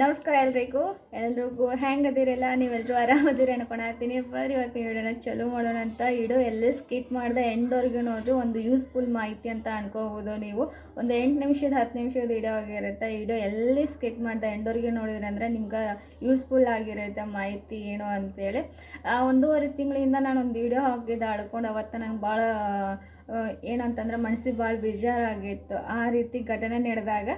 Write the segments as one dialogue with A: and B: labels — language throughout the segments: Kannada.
A: ನಮಸ್ಕಾರ ಎಲ್ರಿಗೂ. ಎಲ್ರಿಗೂ ಅದಿರಲ್ಲ? ನೀವೆಲ್ಲರೂ ಆರಾಮದಿರಿ ಅನ್ಕೊಳತ್ತೀನಿ ಬರ್ರಿ ಇವತ್ತು ವಿಡಿಯೋನ ಚಲೋ ಮಾಡೋಣ ಅಂತ. ಇಡೋ ಎಲ್ಲೇ ಸ್ಕಿಟ್ ಮಾಡಿದೆ ಎಂಡ್ವರೆಗೂ ನೋಡ್ರಿ. ಒಂದು ಯೂಸ್ಫುಲ್ ಮಾಹಿತಿ ಅಂತ ಅನ್ಕೋಬೋದು ನೀವು. ಒಂದು ಎಂಟು ನಿಮಿಷದ, ಹತ್ತು ನಿಮಿಷದ ವಿಡಿಯೋ ಆಗಿರುತ್ತೆ. ಇಡೋ ಎಲ್ಲಿ ಸ್ಕಿಟ್ ಮಾಡಿದೆ ಎಂಡ್ವರೆಗೂ ನೋಡಿದ್ರೆ ಅಂದರೆ ನಿಮ್ಗೆ ಯೂಸ್ಫುಲ್ ಆಗಿರುತ್ತೆ ಮಾಹಿತಿ ಏನು ಅಂತೇಳಿ. ಒಂದೂವರೆ ತಿಂಗಳಿಂದ ನಾನು ಒಂದು ವಿಡಿಯೋ ಹಾಕಿದ್ದೆ ಅಳ್ಕೊಂಡು ಅವತ್ತು ನಂಗೆ ಭಾಳ ಏನಂತಂದ್ರೆ ಮನಸ್ಸಿಗೆ ಭಾಳ ಬೇಜಾರಾಗಿತ್ತು. ಆ ರೀತಿ ಘಟನೆ ನಡೆದಾಗ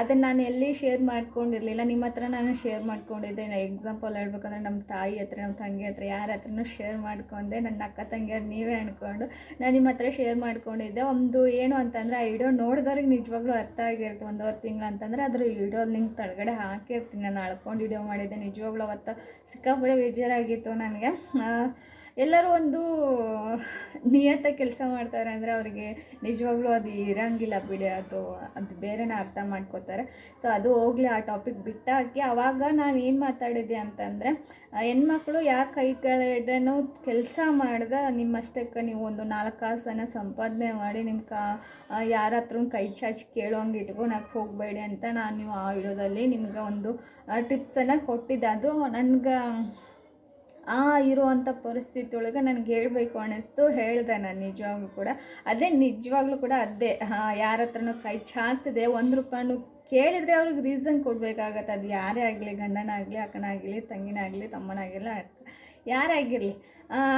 A: ಅದನ್ನು ನಾನು ಎಲ್ಲಿ ಶೇರ್ ಮಾಡ್ಕೊಂಡಿರಲಿಲ್ಲ. ನಿಮ್ಮ ಹತ್ರ ನಾನು ಶೇರ್ ಮಾಡ್ಕೊಂಡಿದ್ದೆ. ಎಕ್ಸಾಂಪಲ್ ಹೇಳ್ಬೇಕಂದ್ರೆ ನಮ್ಮ ತಾಯಿ ಹತ್ರ, ನಮ್ಮ ತಂಗಿ ಹತ್ರ, ಯಾರ ಹತ್ರನೂ ಶೇರ್ ಮಾಡ್ಕೊಂಡೆ. ನನ್ನ ಅಕ್ಕ, ತಂಗಿಯರು ನೀವೇ ಅಂದ್ಕೊಂಡು ನಾನು ನಿಮ್ಮ ಹತ್ರ ಶೇರ್ ಮಾಡ್ಕೊಂಡಿದ್ದೆ. ಒಂದು ಏನು ಅಂತಂದರೆ ಆ ವಿಡಿಯೋ ನೋಡಿದವ್ರಿಗೆ ನಿಜವಾಗ್ಲೂ ಅರ್ಥ ಆಗಿರುತ್ತೆ. ಒಂದೂವರೆ ತಿಂಗಳು ಅಂತಂದರೆ ಅದ್ರ ವಿಡಿಯೋ ಲಿಂಕ್ ತಳಗಡೆ ಹಾಕಿರ್ತೀನಿ. ನಾನು ಅಳ್ಕೊಂಡು ವಿಡಿಯೋ ಮಾಡಿದ್ದೆ. ನಿಜವಾಗ್ಲೂ ಅವತ್ತು ಸಿಕ್ಕಾಪಡೆ ಬೇಜಾರಾಗಿತ್ತು ನನಗೆ. ಎಲ್ಲರೂ ಒಂದು ನಿಯತ್ತಾಗಿ ಕೆಲಸ ಮಾಡ್ತಾರೆ ಅಂದರೆ ಅವರಿಗೆ ನಿಜವಾಗ್ಲೂ ಅದು ಇರಂಗಿಲ್ಲ ಬಿಡಿ, ಅದು ಅದು ಬೇರೆನ ಅರ್ಥ ಮಾಡ್ಕೋತಾರೆ. ಸೊ ಅದು ಹೋಗಲಿ ಆ ಟಾಪಿಕ್ ಬಿಟ್ಟಾಕಿ ಆವಾಗ ನಾನು ಏನು ಮಾತಾಡಿದೆ ಅಂತಂದರೆ ಹೆಣ್ಮಕ್ಳು ಯಾಕೆ ಕೈ ಕೆಳಗಡೆನೂ ಕೆಲಸ ಮಾಡ್ದೆ ನಿಮ್ಮಷ್ಟಕ್ಕೆ ನೀವು ಒಂದು ನಾಲ್ಕು ಕಾಸನ್ನು ಸಂಪಾದನೆ ಮಾಡಿ ನಿಮ್ಮ ಕಾ ಯಾರ ಹತ್ರ ಕೈ ಚಾಚಿ ಕೇಳೋಂಗೆ ಇಟ್ಕೊಳಕ್ಕೆ ಹೋಗಬೇಡಿ ಅಂತ ನಾನು ಆ ವಿಡಿಯೋದಲ್ಲಿ ನಿಮ್ಗೆ ಒಂದು ಟಿಪ್ಸನ್ನು ಕೊಟ್ಟಿದ್ದೆ. ಅದು ನನಗೆ ಆ ಇರುವಂಥ ಪರಿಸ್ಥಿತಿ ಒಳಗೆ ನನಗೆ ಹೇಳಬೇಕು ಅನ್ನಿಸ್ತು. ಹೇಳಿದೆ ನಾನು ನಿಜವಾಗ್ಲೂ ಕೂಡ. ಅದೇ ನಿಜವಾಗ್ಲೂ ಕೂಡ ಅದೇ. ಯಾರ ಹತ್ರನೂ ಕೈ ಚಾನ್ಸಿದೆ ಒಂದು ರೂಪಾಯಿನೂ ಕೇಳಿದರೆ ಅವ್ರಿಗೆ ರೀಸನ್ ಕೊಡಬೇಕಾಗತ್ತೆ. ಅದು ಯಾರೇ ಆಗಲಿ, ಗಂಡನಾಗಲಿ, ಅಕ್ಕನಾಗಲಿ, ತಂಗಿನಾಗಲಿ ತಮ್ಮನಾಗಿರಲಿ ಯಾರೇ ಆಗಿರಲಿ?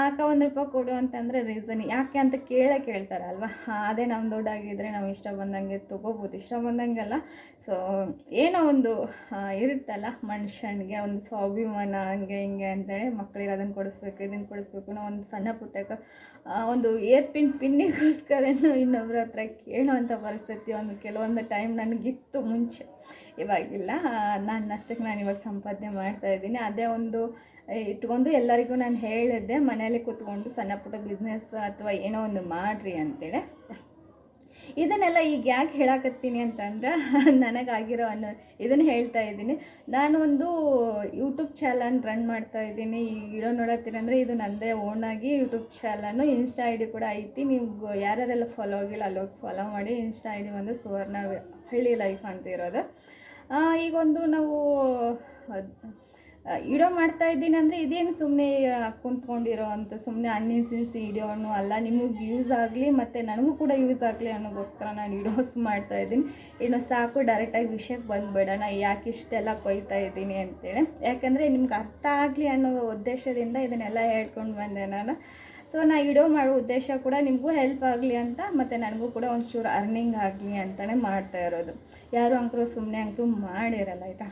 A: ಅಕ್ಕ ಒಂದು ರೂಪಾಯಿ ಕೊಡು ಅಂತಂದರೆ ರೀಸನ್ ಯಾಕೆ ಅಂತ ಕೇಳೇ ಕೇಳ್ತಾರೆ ಅಲ್ವಾ? ಅದೇ ನಮ್ಮ ದೊಡ್ಡಾಗಿದ್ದರೆ ನಾವು ಇಷ್ಟ ಬಂದಂಗೆ ತೊಗೋಬೋದು. ಇಷ್ಟ ಬಂದಂಗೆಲ್ಲ ಸೊ ಏನೋ ಒಂದು ಇರುತ್ತಲ್ಲ ಮನುಷ್ಯನಿಗೆ, ಒಂದು ಸ್ವಾಭಿಮಾನ, ಹಂಗೆ ಹಿಂಗೆ ಅಂತೇಳಿ ಮಕ್ಕಳಿಗೆ ಅದನ್ನು ಕೊಡಿಸ್ಬೇಕು ಇದನ್ನು ಕೊಡಿಸ್ಬೇಕು ನಾವು ಒಂದು ಸಣ್ಣ ಪುಟ್ಟಕ್ಕೆ ಒಂದು ಏರ್ ಪಿನ್ ಪಿನ್ನಿಗೋಸ್ಕರನೂ ಇನ್ನೊಬ್ಬರ ಹತ್ರ ಕೇಳುವಂಥ ಪರಿಸ್ಥಿತಿ ಒಂದು ಕೆಲವೊಂದು ಟೈಮ್ ನನಗಿತ್ತು ಮುಂಚೆ. ಇವಾಗಿಲ್ಲ ನಾನು ಅಷ್ಟಕ್ಕೆ ನಾನು ಇವಾಗ ಸಂಪಾದನೆ ಮಾಡ್ತಾ ಇದ್ದೀನಿ. ಅದೇ ಒಂದು ಇಟ್ಕೊಂಡು ಎಲ್ಲರಿಗೂ ನಾನು ಹೇಳಿದ್ದೆ, ಮನೆಯಲ್ಲಿ ಕೂತ್ಕೊಂಡು ಸಣ್ಣ ಪುಟ್ಟ ಬಿಸ್ನೆಸ್ ಅಥವಾ ಏನೋ ಒಂದು ಮಾಡಿರಿ ಅಂತೇಳಿ. ಇದನ್ನೆಲ್ಲ ಈಗ ಯಾಕೆ ಹೇಳಕತ್ತೀನಿ ಅಂತಂದ್ರೆ, ನನಗಾಗಿರೋ ಅನ್ನೋ ಇದನ್ನು ಹೇಳ್ತಾ ಇದ್ದೀನಿ. ಒಂದು ಯೂಟ್ಯೂಬ್ ಚಾನಲ್ ರನ್ ಮಾಡ್ತಾ ಇದ್ದೀನಿ. ಈಗ ವಿಡಿಯೋ ನೋಡತ್ತೀರಿ ಅಂದರೆ ಇದು ನನ್ನದೇ ಓನಾಗಿ YouTube channel Insta I D ಕೂಡ ಐತಿ. ನೀವು ಯಾರ್ಯಾರೆಲ್ಲ ಫಾಲೋ ಆಗಿಲ್ಲ, ಅಲ್ಲಿ ಫಾಲೋ ಮಾಡಿ. ಇನ್ಸ್ಟಾ ಐ ಡಿ ಬಂದು ಸುವರ್ಣ ಹಳ್ಳಿ ಲೈಫ್ ಅಂತ ಇರೋದು. ಈಗೊಂದು ನಾವು ವಿಡಿಯೋ ಮಾಡ್ತಾ ಇದ್ದೀನಿ ಅಂದರೆ ಇದೇನು ಸುಮ್ಮನೆ ಕುಂತ್ಕೊಂಡಿರೋ ಅಂತ ಸುಮ್ಮನೆ ಅನ್ನಿಸಿನ್ಸಿ ಇಡೋನು ಅಲ್ಲ, ನಿಮಗೆ ಯೂಸ್ ಆಗಲಿ ಮತ್ತು ನನಗೂ ಕೂಡ ಯೂಸ್ ಆಗಲಿ ಅನ್ನೋಗೋಸ್ಕರ ನಾನು ಇಡೋಸ್ ಮಾಡ್ತಾ ಇದ್ದೀನಿ. ಇನ್ನು ಸಾಕು ಡೈರೆಕ್ಟಾಗಿ ವಿಷಯಕ್ಕೆ ಬಂದುಬಿಡೋಣ ಯಾಕೆ ಇಷ್ಟೆಲ್ಲ ಕೊಯ್ತಾ ಇದ್ದೀನಿ ಅಂತೇಳಿ. ಯಾಕಂದರೆ ನಿಮ್ಗೆ ಅರ್ಥ ಆಗಲಿ ಅನ್ನೋ ಉದ್ದೇಶದಿಂದ ಇದನ್ನೆಲ್ಲ ಹೇಳ್ಕೊಂಡು ಬಂದೆ ನಾನು. ಸೊ ನಾ ಇಡೋ ಮಾಡೋ ಉದ್ದೇಶ ಕೂಡ ನಿಮಗೂ ಹೆಲ್ಪ್ ಆಗಲಿ ಅಂತ, ಮತ್ತು ನನಗೂ ಕೂಡ ಒಂಚೂರು ಅರ್ನಿಂಗ್ ಆಗಲಿ ಅಂತಲೇ ಮಾಡ್ತಾ ಇರೋದು. ಯಾರು ಅಂಕರು ಸುಮ್ಮನೆ ಅಂಕರು ಮಾಡಿರಲ್ಲ, ಆಯಿತಾ?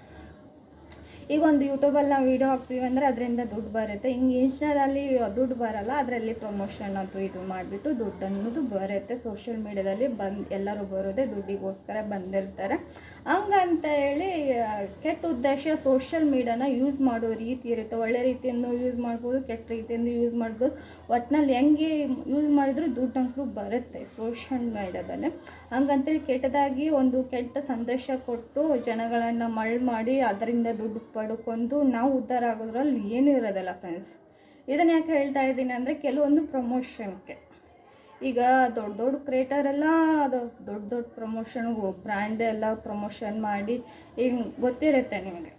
A: ಈಗ ಒಂದು ಯೂಟ್ಯೂಬಲ್ಲಿ ನಾವು ವೀಡಿಯೋ ಹಾಕ್ತೀವಿ ಅಂದರೆ ಅದರಿಂದ ದುಡ್ಡು ಬರುತ್ತೆ. ಹಿಂಗೆ ಇನ್ಸ್ಟಾದಲ್ಲಿ ದುಡ್ಡು ಬರಲ್ಲ, ಅದರಲ್ಲಿ ಪ್ರಮೋಷನ್ ಅದು ಇದು ಮಾಡಿಬಿಟ್ಟು ದುಡ್ಡು ಅನ್ನೋದು ಬರುತ್ತೆ. ಸೋಷಿಯಲ್ ಮೀಡ್ಯಾದಲ್ಲಿ ಬಂದು ಎಲ್ಲರೂ ಬರೋದೇ ದುಡ್ಡಿಗೋಸ್ಕರ ಬಂದಿರ್ತಾರೆ. ಹಂಗಂತ ಹೇಳಿ ಕೆಟ್ಟ ಉದ್ದೇಶ ಸೋಷಿಯಲ್ ಮೀಡಿಯಾನ ಯೂಸ್ ಮಾಡೋ ರೀತಿ ಇರುತ್ತೆ. ಒಳ್ಳೆ ರೀತಿಯಿಂದ ಯೂಸ್ ಮಾಡ್ಬೋದು, ಕೆಟ್ಟ ರೀತಿಯಿಂದ ಯೂಸ್ ಮಾಡ್ಬೋದು. ಒಟ್ನಲ್ಲಿ ಹೆಂಗೆ ಯೂಸ್ ಮಾಡಿದ್ರೂ ದುಡ್ಡು ಬರುತ್ತೆ ಸೋಷಿಯಲ್ ಮೀಡಿಯಾದಲ್ಲಿ ಹಂಗಂತೇಳಿ ಕೆಟ್ಟದಾಗಿ ಒಂದು ಕೆಟ್ಟ ಸಂದೇಶ ಕೊಟ್ಟು ಜನಗಳನ್ನು ಮಳ್ ಮಾಡಿ ಅದರಿಂದ ದುಡ್ಡು ಪಡ್ಕೊಂಡು ನಾವು ಉದ್ಧಾರ ಆಗೋದ್ರಲ್ಲಿ ಏನೂ ಇರೋದಲ್ಲ ಫ್ರೆಂಡ್ಸ್ ಇದನ್ನು ಯಾಕೆ ಹೇಳ್ತಾ ಇದ್ದೀನಿ ಅಂದರೆ, ಕೆಲವೊಂದು ಪ್ರಮೋಷನ್ಗೆ ಈಗ ದೊಡ್ಡ ದೊಡ್ಡ ಕ್ರಿಯೇಟರೆಲ್ಲ ಅದು ದೊಡ್ಡ ದೊಡ್ಡ ಪ್ರಮೋಷನ್ ಬ್ರ್ಯಾಂಡ್ ಎಲ್ಲ ಪ್ರಮೋಷನ್ ಮಾಡಿ, ಈಗ ಗೊತ್ತಿರುತ್ತೆ ನಿಮಗೆ.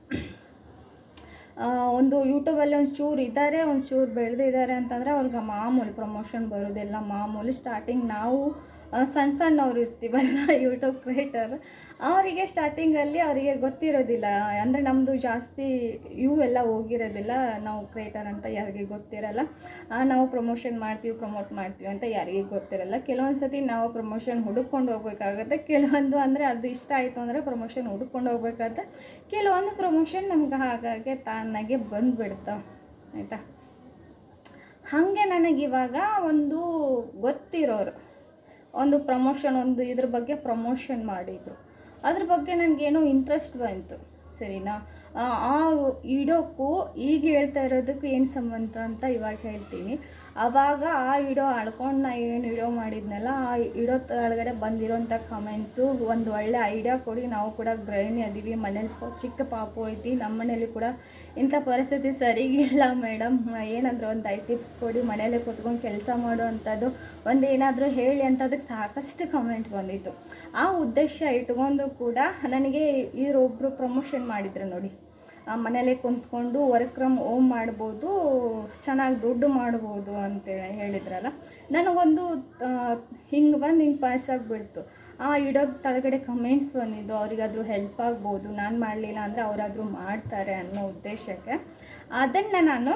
A: ಒಂದು ಯೂಟ್ಯೂಬಲ್ಲಿ ಒಂದು ಚೂರು ಇದ್ದಾರೆ ಒಂದು ಚೂರು ಬೆಳೆದಿದ್ದಾರೆ ಅಂತಂದರೆ ಅವ್ರಿಗೆ ಮಾಮೂಲಿ ಪ್ರಮೋಷನ್ ಬರೋದೆಲ್ಲ. ಮಾಮೂಲಿ ಸ್ಟಾರ್ಟಿಂಗ್ ನಾವು ಸಣ್ಣ ಸಣ್ಣವ್ರು ಇರ್ತೀವಲ್ಲ ಯೂಟ್ಯೂಬ್ ಕ್ರಿಯೇಟರ್ ಅವರಿಗೆ ಸ್ಟಾರ್ಟಿಂಗಲ್ಲಿ ಅವರಿಗೆ ಗೊತ್ತಿರೋದಿಲ್ಲ. ಅಂದರೆ ನಮ್ಮದು ಜಾಸ್ತಿ ಇವು ಎಲ್ಲ ಹೋಗಿರೋದಿಲ್ಲ. ನಾವು ಕ್ರಿಯೇಟರ್ ಅಂತ ಯಾರಿಗೆ ಗೊತ್ತಿರಲ್ಲ. ನಾವು ಪ್ರಮೋಷನ್ ಮಾಡ್ತೀವಿ ಪ್ರಮೋಟ್ ಮಾಡ್ತೀವಿ ಅಂತ ಯಾರಿಗೆ ಗೊತ್ತಿರಲ್ಲ. ಕೆಲವೊಂದು ಸತಿ ನಾವು ಪ್ರಮೋಷನ್ ಹುಡುಕೊಂಡು ಹೋಗ್ಬೇಕಾಗುತ್ತೆ. ಕೆಲವೊಂದು ಅಂದರೆ ಅದು ಇಷ್ಟ ಆಯಿತು ಅಂದರೆ ಪ್ರಮೋಷನ್ ಹುಡುಕೊಂಡು ಹೋಗ್ಬೇಕಾಗತ್ತೆ. ಕೆಲವೊಂದು ಪ್ರಮೋಷನ್ ನಮ್ಗೆ ಹಾಗಾಗಿ ತಾನಾಗೆ ಬಂದುಬಿಡ್ತಾವೆ ಆಯಿತಾ? ಹಾಗೆ ನನಗಿವಾಗ ಒಂದು ಗೊತ್ತಿರೋರು. ಒಂದು ಪ್ರಮೋಷನ್ ಒಂದು ಇದ್ರ ಬಗ್ಗೆ ಪ್ರಮೋಷನ್ ಮಾಡಿದರು. ಅದ್ರ ಬಗ್ಗೆ ನನಗೇನೋ ಇಂಟ್ರೆಸ್ಟ್ ಬಂತು. ಸರಿನಾ? ಆ ಇಡೋಕ್ಕೂ ಈಗ ಹೇಳ್ತಾ ಇರೋದಕ್ಕೂ ಏನು ಸಂಬಂಧ ಅಂತ ಇವಾಗ ಹೇಳ್ತೀನಿ. ಆವಾಗ ಆ ಇಡೋ ಅಳ್ಕೊಂಡು ನಾ ಏನು ಇಡೋ ಮಾಡಿದ್ನಲ್ಲ, ಆ ಇಡೋ ಒಳಗಡೆ ಬಂದಿರೋಂಥ ಕಮೆಂಟ್ಸು ಒಂದು ಒಳ್ಳೆ ಐಡಿಯಾ ಕೊಡಿ, ನಾವು ಕೂಡ ಗೃಹಿಣಿ ಅದೀವಿ ಮನೇಲಿ ಚಿಕ್ಕ ಪಾಪು ಐತಿ ನಮ್ಮ ಮನೇಲಿ ಕೂಡ ಇಂಥ ಪರಿಸ್ಥಿತಿ ಸರಿಗಿಲ್ಲ ಮೇಡಮ್ ಏನಂದ್ರೆ ಒಂದು ಐದು ಟಿಪ್ಸ್ ಕೊಡಿ, ಮನೇಲೆ ಕೂತ್ಕೊಂಡು ಕೆಲಸ ಮಾಡೋ ಅಂಥದ್ದು ಒಂದು ಏನಾದರೂ ಹೇಳಿ ಅಂತ ಅದಕ್ಕೆ ಸಾಕಷ್ಟು ಕಮೆಂಟ್ ಬಂದಿತ್ತು. ಆ ಉದ್ದೇಶ ಇಟ್ಕೊಂಡು ಕೂಡ ನನಗೆ ಇವರೊಬ್ಬರು ಪ್ರಮೋಷನ್ ಮಾಡಿದ್ರು ನೋಡಿ. ಮನೇಲೆ ಕುಂತ್ಕೊಂಡು ವರ್ಕ್ ಫ್ರಮ್ ಓಮ್ ಮಾಡ್ಬೋದು, ಚೆನ್ನಾಗಿ ದುಡ್ಡು ಮಾಡ್ಬೋದು ಅಂತೇಳಿ ಹೇಳಿದ್ರಲ್ಲ. ನನಗೊಂದು ಹಿಂಗೆ ಬಂದು ಹಿಂಗೆ ಪಾಸ್ ಆಗಿಬಿಡ್ತು. ಆ, ಇಡೋದು ತಳಗಡೆ ಕಮೆಂಟ್ಸ್ ಬಂದಿದ್ದು, ಅವರಿಗಾದರೂ ಹೆಲ್ಪ್ ಆಗ್ಬೋದು, ನಾನು ಮಾಡಲಿಲ್ಲ ಅಂದರೆ ಅವರಾದರೂ ಮಾಡ್ತಾರೆ ಅನ್ನೋ ಉದ್ದೇಶಕ್ಕೆ. ಅದನ್ನು ನಾನು,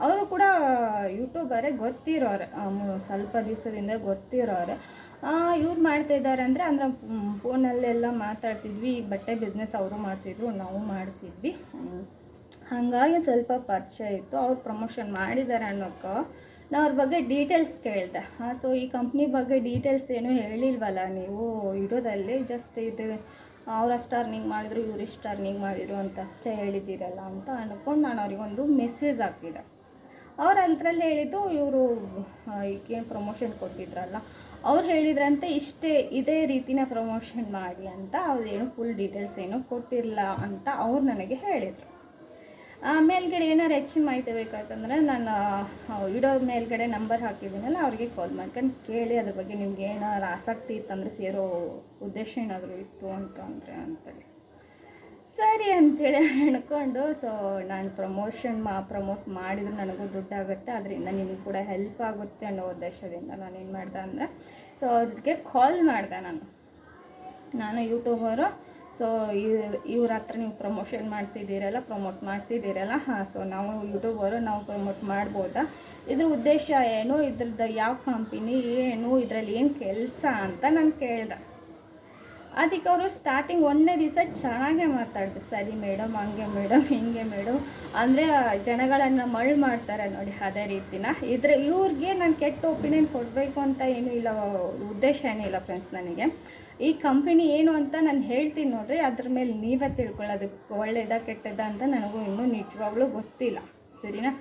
A: ಅವರು ಕೂಡ, ಯೂಟ್ಯೂಬರೇ ಗೊತ್ತಿರೋರೆ ಸ್ವಲ್ಪ ದಿವಸದಿಂದ ಗೊತ್ತಿರೋರೆ. ಇವ್ರು ಮಾಡ್ತಾ ಇದ್ದಾರೆ ಅಂದರೆ ಅಂದ್ರೆ ಫೋನಲ್ಲೆಲ್ಲ ಮಾತಾಡ್ತಿದ್ವಿ ಈಗ ಬಟ್ಟೆ ಬಿಸ್ನೆಸ್ ಅವರು ಮಾಡ್ತಿದ್ರು, ನಾವು ಮಾಡ್ತಿದ್ವಿ. ಹಾಗಾಗಿ ಸ್ವಲ್ಪ ಪರಿಚಯ ಇತ್ತು, ಅವ್ರು ಪ್ರಮೋಷನ್ ಮಾಡಿದ್ದಾರೆ ಅನ್ನೋಕ್ಕೆ ನಾ ಅವ್ರ ಬಗ್ಗೆ ಡೀಟೇಲ್ಸ್ ಕೇಳಿದೆ. ಹಾಂ ಸೊ ಈ ಕಂಪ್ನಿ ಬಗ್ಗೆ ಡೀಟೇಲ್ಸ್ ಏನೂ ಹೇಳಿಲ್ವಲ್ಲ ನೀವು, ಇರೋದಲ್ಲಿ ಜಸ್ಟ್ ಇದು ಅವ್ರಷ್ಟು ಅರ್ನಿಂಗ್ ಮಾಡಿದ್ರು ಇವ್ರಿಷ್ಟು ಅರ್ನಿಂಗ್ ಮಾಡಿದ್ರು ಅಂತ ಅಷ್ಟೇ ಹೇಳಿದ್ದೀರಲ್ಲ ಅಂತ ಅಂದ್ಕೊಂಡು ನಾನು ಅವ್ರಿಗೊಂದು ಮೆಸೇಜ್ ಹಾಕಿದೆ. ಅವ್ರು ಅದರಲ್ಲಿ ಹೇಳಿದ್ದು ಇವರು ಈಗೇನು ಪ್ರಮೋಷನ್ ಕೊಟ್ಟಿದ್ರಲ್ಲ ಅವ್ರು ಹೇಳಿದ್ರಂತೆ ಇಷ್ಟೇ ಇದೇ ರೀತಿನ ಪ್ರಮೋಷನ್ ಮಾಡಿ ಅಂತ ಅವ್ರು ಏನು ಫುಲ್ ಡೀಟೇಲ್ಸ್ ಏನು ಕೊಟ್ಟಿರಲ್ಲ ಅಂತ ಅವ್ರು ನನಗೆ ಹೇಳಿದರು. ಮೇಲ್ಗಡೆ ಏನಾರು ಹೆಚ್ಚಿನ ಮಾಹಿತಿ ಬೇಕಾಯ್ತಂದ್ರೆ ನಾನು ಇಡೋ ಮೇಲ್ಗಡೆ ನಂಬರ್ ಹಾಕಿದ್ದೀನಲ್ಲ, ಅವ್ರಿಗೆ ಕಾಲ್ ಮಾಡ್ಕೊಂಡು ಕೇಳಿ ಅದ್ರ ಬಗ್ಗೆ ನಿಮ್ಗೆ ಏನಾರು ಆಸಕ್ತಿ ಇತ್ತಂದರೆ ಸೇರೋ ಉದ್ದೇಶ ಏನಾದರೂ ಇತ್ತು ಅಂತ ಅಂದರೆ ಅಂತೇಳಿ. ಸರಿ ಅಂತೇಳಿ ಅಂದ್ಕೊಂಡು ಸೊ ನಾನು ಪ್ರಮೋಷನ್ ಮಾ ಪ್ರಮೋಟ್ ಮಾಡಿದ್ರೆ ನನಗೂ ದುಡ್ಡಾಗುತ್ತೆ ಅದರಿಂದ ನಿಮ್ಗೆ ಕೂಡ ಹೆಲ್ಪ್ ಆಗುತ್ತೆ ಅನ್ನೋ ಉದ್ದೇಶದಿಂದ ನಾನು ಏನು ಮಾಡ್ದೆ ಅಂದರೆ ಸೊ ಅದಕ್ಕೆ ಕಾಲ್ ಮಾಡಿದೆ ನಾನು. ನಾನು ಯೂಟ್ಯೂಬರು ಸೊ ಇವ್ರ ಹತ್ರ ನೀವು ಪ್ರಮೋಷನ್ ಮಾಡಿಸಿದ್ದೀರಲ್ಲ ಪ್ರಮೋಟ್ ಮಾಡಿಸಿದ್ದೀರಲ್ಲ, ಹಾಂ ಸೊ ನಾವು ಯೂಟ್ಯೂಬರು, ನಾವು ಪ್ರಮೋಟ್ ಮಾಡ್ಬೋದಾ? ಇದ್ರ ಉದ್ದೇಶ ಏನು? ಇದ್ರದ್ದು ಯಾವ ಕಂಪನಿ ಏನು? ಇದರಲ್ಲಿ ಏನು ಕೆಲಸ ಅಂತ ನಾನು ಕೇಳಿದೆ. ಅದಕ್ಕೆ ಅವರು ಸ್ಟಾರ್ಟಿಂಗ್ ಒಂದನೇ ದಿವಸ ಚೆನ್ನಾಗೇ ಮಾತಾಡಿದ್ರು ಸರಿ ಮೇಡಮ್, ಹಂಗೆ ಮೇಡಮ್, ಹಿಂಗೆ ಮೇಡಮ್. ಅಂದರೆ ಜನಗಳನ್ನು ಮಳ್ ಮಾಡ್ತಾರೆ ನೋಡಿ ಅದೇ ರೀತಿನ. ಇದ್ರೆ ಇವ್ರಿಗೆ ನಾನು ಕೆಟ್ಟ ಒಪಿನಿಯನ್ ಕೊಡಬೇಕು ಅಂತ ಏನೂ ಇಲ್ಲ, ಉದ್ದೇಶ ಏನಿಲ್ಲ ಫ್ರೆಂಡ್ಸ್ ನನಗೆ. ಈ ಕಂಪನಿ ಏನು ಅಂತ ನಾನು ಹೇಳ್ತೀನಿ ನೋಡ್ರಿ, ಅದ್ರ ಮೇಲೆ ನೀವೇ ತಿಳ್ಕೊಳ್ಳೋದಕ್ಕೆ ಒಳ್ಳೇದ ಕೆಟ್ಟದ ಅಂತ ನನಗೂ ಇನ್ನೂ ನಿಜವಾಗ್ಲೂ ಗೊತ್ತಿಲ್ಲ. ಸರಿನಾ?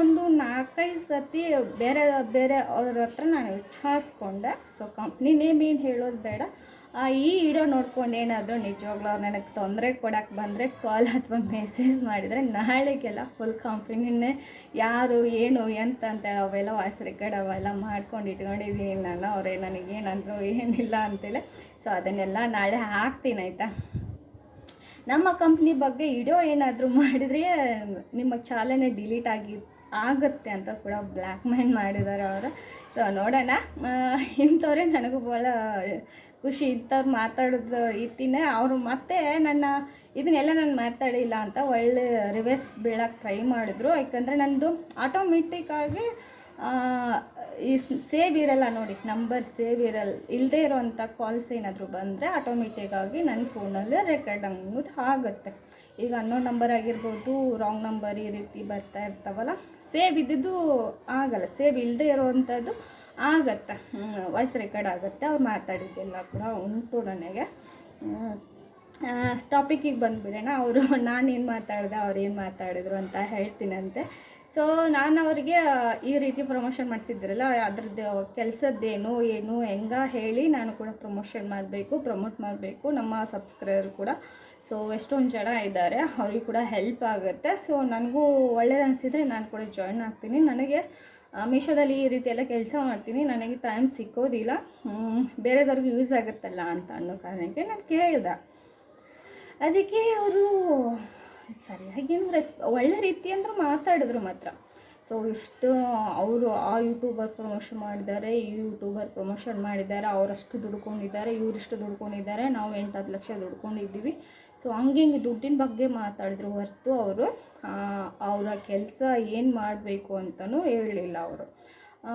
A: ಒಂದು ನಾಲ್ಕೈದು ಸತಿ ಬೇರೆ ಬೇರೆ ಅವ್ರ ಹತ್ರ ನಾನು ವಿಚಾರಿಸ್ಕೊಂಡೆ. ಸೊ ಕಂಪ್ನಿ ನೇಮ್ ಏನು ಹೇಳೋದು ಬೇಡ. ಈ ವಿಡಿಯೋ ನೋಡ್ಕೊಂಡು ಏನಾದರೂ ನಿಜವಾಗ್ಲೂ ಅವ್ರು ನನಗೆ ತೊಂದರೆ ಕೊಡಕ್ಕೆ ಬಂದರೆ ಕಾಲ್ ಅಥವಾ ಮೆಸೇಜ್ ಮಾಡಿದರೆ ನಾಳೆಗೆಲ್ಲ ಫುಲ್ ಕಂಪ್ನಿನೇ ಯಾರು ಏನು ಎಂತ ಅಂತ ಅವೆಲ್ಲ ವಾಯ್ಸ್ ರೆಕಾರ್ಡ್ ಅವೆಲ್ಲ ಮಾಡ್ಕೊಂಡು ಇಟ್ಕೊಂಡಿದ್ದೀನಿ ನಾನು. ಅವರೇ ನನಗೇನಂದ್ರು ಏನಿಲ್ಲ ಅಂತೇಳಿ. ಸೊ ಅದನ್ನೆಲ್ಲ ನಾಳೆ ಹಾಕ್ತೀನಿ ಆಯಿತಾ? ನಮ್ಮ ಕಂಪ್ನಿ ಬಗ್ಗೆ ವಿಡಿಯೋ ಏನಾದರೂ ಮಾಡಿದರೆ ನಿಮ್ಮ ಚಾಲನೆ ಡಿಲೀಟ್ ಆಗಿ ಆಗುತ್ತೆ ಅಂತ ಕೂಡ ಬ್ಲ್ಯಾಕ್ ಮೇಲ್ ಮಾಡಿದ್ದಾರೆ ಅವರು. ಸೊ ನೋಡೋಣ. ಆ, ಇಂಥವ್ರೆ ನನಗೂ ಭಾಳ ಖುಷಿ ಇಂಥವ್ರು ಮಾತಾಡೋದು ರೀತಿನೇ ಅವರು ಮತ್ತೆ ನನ್ನ ಇದನ್ನೆಲ್ಲ ನಾನು ಮಾತಾಡಿಲ್ಲ ಅಂತ ಒಳ್ಳೆ ರಿವರ್ಸ್ ಬೀಳಕ್ಕೆ ಟ್ರೈ ಮಾಡಿದ್ರು. ಯಾಕಂದರೆ ನನ್ನದು ಆಟೋಮೆಟಿಕ್ಕಾಗಿ ಈ ಸೇವ್ ಇರಲ್ಲ ನೋಡಿ ನಂಬರ್ ಸೇವ್ ಇರಲ್ಲ ಇಲ್ಲದೇ ಇರೋವಂಥ ಕಾಲ್ಸ್ ಏನಾದರೂ ಬಂದರೆ ಆಟೋಮೆಟಿಕ್ಕಾಗಿ ನನ್ನ ಫೋನಲ್ಲಿ ರೆಕಾರ್ಡ್ ಅನ್ನೋದು ಆಗುತ್ತೆ. ಈಗ ಅನ್ನೋ ನಂಬರ್ ಆಗಿರ್ಬೋದು ರಾಂಗ್ ನಂಬರ್ ಈ ರೀತಿ ಬರ್ತಾ ಇರ್ತಾವಲ್ಲ ಸೇವ್ ಇದ್ದಿದ್ದು ಆಗಲ್ಲ. ಸೇವ್ ಇಲ್ಲದೆ ಇರೋವಂಥದ್ದು ಆಗತ್ತೆ. ವಾಯ್ಸ್ ರೆಕಾರ್ಡ್ ಆಗುತ್ತೆ. ಅವ್ರು ಮಾತಾಡಿದ್ದೆಲ್ಲ ಕೂಡ ಉಂಟು ನನಗೆ. ಟಾಪಿಕಿಗೆ ಬಂದುಬಿಡೋಣ. ಅವರು, ನಾನೇನು ಮಾತಾಡಿದೆ, ಅವ್ರು ಏನು ಮಾತಾಡಿದ್ರು ಅಂತ ಹೇಳ್ತೀನಂತೆ. ಸೊ ನಾನು ಅವರಿಗೆ ಈ ರೀತಿ ಪ್ರಮೋಷನ್ ಮಾಡಿಸಿದ್ರಲ್ಲ, ಅದ್ರದ್ದು ಕೆಲಸದ್ದೇನು, ಏನು, ಹೆಂಗ ಹೇಳಿ ನಾನು ಕೂಡ ಪ್ರಮೋಷನ್ ಮಾಡಬೇಕು ಪ್ರಮೋಟ್ ಮಾಡಬೇಕು. ನಮ್ಮ ಸಬ್ಸ್ಕ್ರೈಬರ್ ಕೂಡ. ಸೊ ಎಷ್ಟೊಂದು ಜನ ಇದ್ದಾರೆ. ಅವ್ರಿಗೆ ಕೂಡ ಹೆಲ್ಪ್ ಆಗುತ್ತೆ. ಸೊ ನನಗೂ ಒಳ್ಳೇದು ಅನಿಸಿದರೆ ನಾನು ಕೂಡ ಜಾಯ್ನ್ ಆಗ್ತೀನಿ. ನನಗೆ ಮೀಶೋದಲ್ಲಿ ಈ ರೀತಿ ಎಲ್ಲ ಕೆಲಸ ಮಾಡ್ತೀನಿ. ನನಗೆ ಟೈಮ್ ಸಿಕ್ಕೋದಿಲ್ಲ. ಬೇರೆದವ್ರಿಗೆ ಯೂಸ್ ಆಗುತ್ತಲ್ಲ ಅಂತ ಅನ್ನೋ ಕಾರಣಕ್ಕೆ ನಾನು ಕೇಳಿದೆ. ಅದಕ್ಕೆ ಅವರು ಸರಿಯಾಗೇನು ರೆಸ್ ಒಳ್ಳೆ ರೀತಿ ಅಂದ್ರೆ ಮಾತಾಡಿದ್ರು ಮಾತ್ರ. ಸೊ ಇಷ್ಟು ಅವರು ಆ ಯೂಟ್ಯೂಬರ್ ಪ್ರಮೋಷನ್ ಮಾಡಿದ್ದಾರೆ, ಈ ಯೂಟ್ಯೂಬರ್ ಪ್ರಮೋಷನ್ ಮಾಡಿದ್ದಾರೆ, ಅವರಷ್ಟು ದುಡ್ಕೊಂಡಿದ್ದಾರೆ, ಇವರಿಷ್ಟು ದುಡ್ಕೊಂಡಿದ್ದಾರೆ, ನಾವು ಎಂಟು ಹತ್ತು ಲಕ್ಷ ದುಡ್ಕೊಂಡಿದ್ದೀವಿ. ಸೊ ಹಂಗೆ ಹಿಂಗೆ ದುಡ್ಡಿನ ಬಗ್ಗೆ ಮಾತಾಡಿದ್ರು ಹೊರತು ಅವರು ಅವರ ಕೆಲಸ ಏನು ಮಾಡಬೇಕು ಅಂತಲೂ ಹೇಳಲಿಲ್ಲ ಅವರು.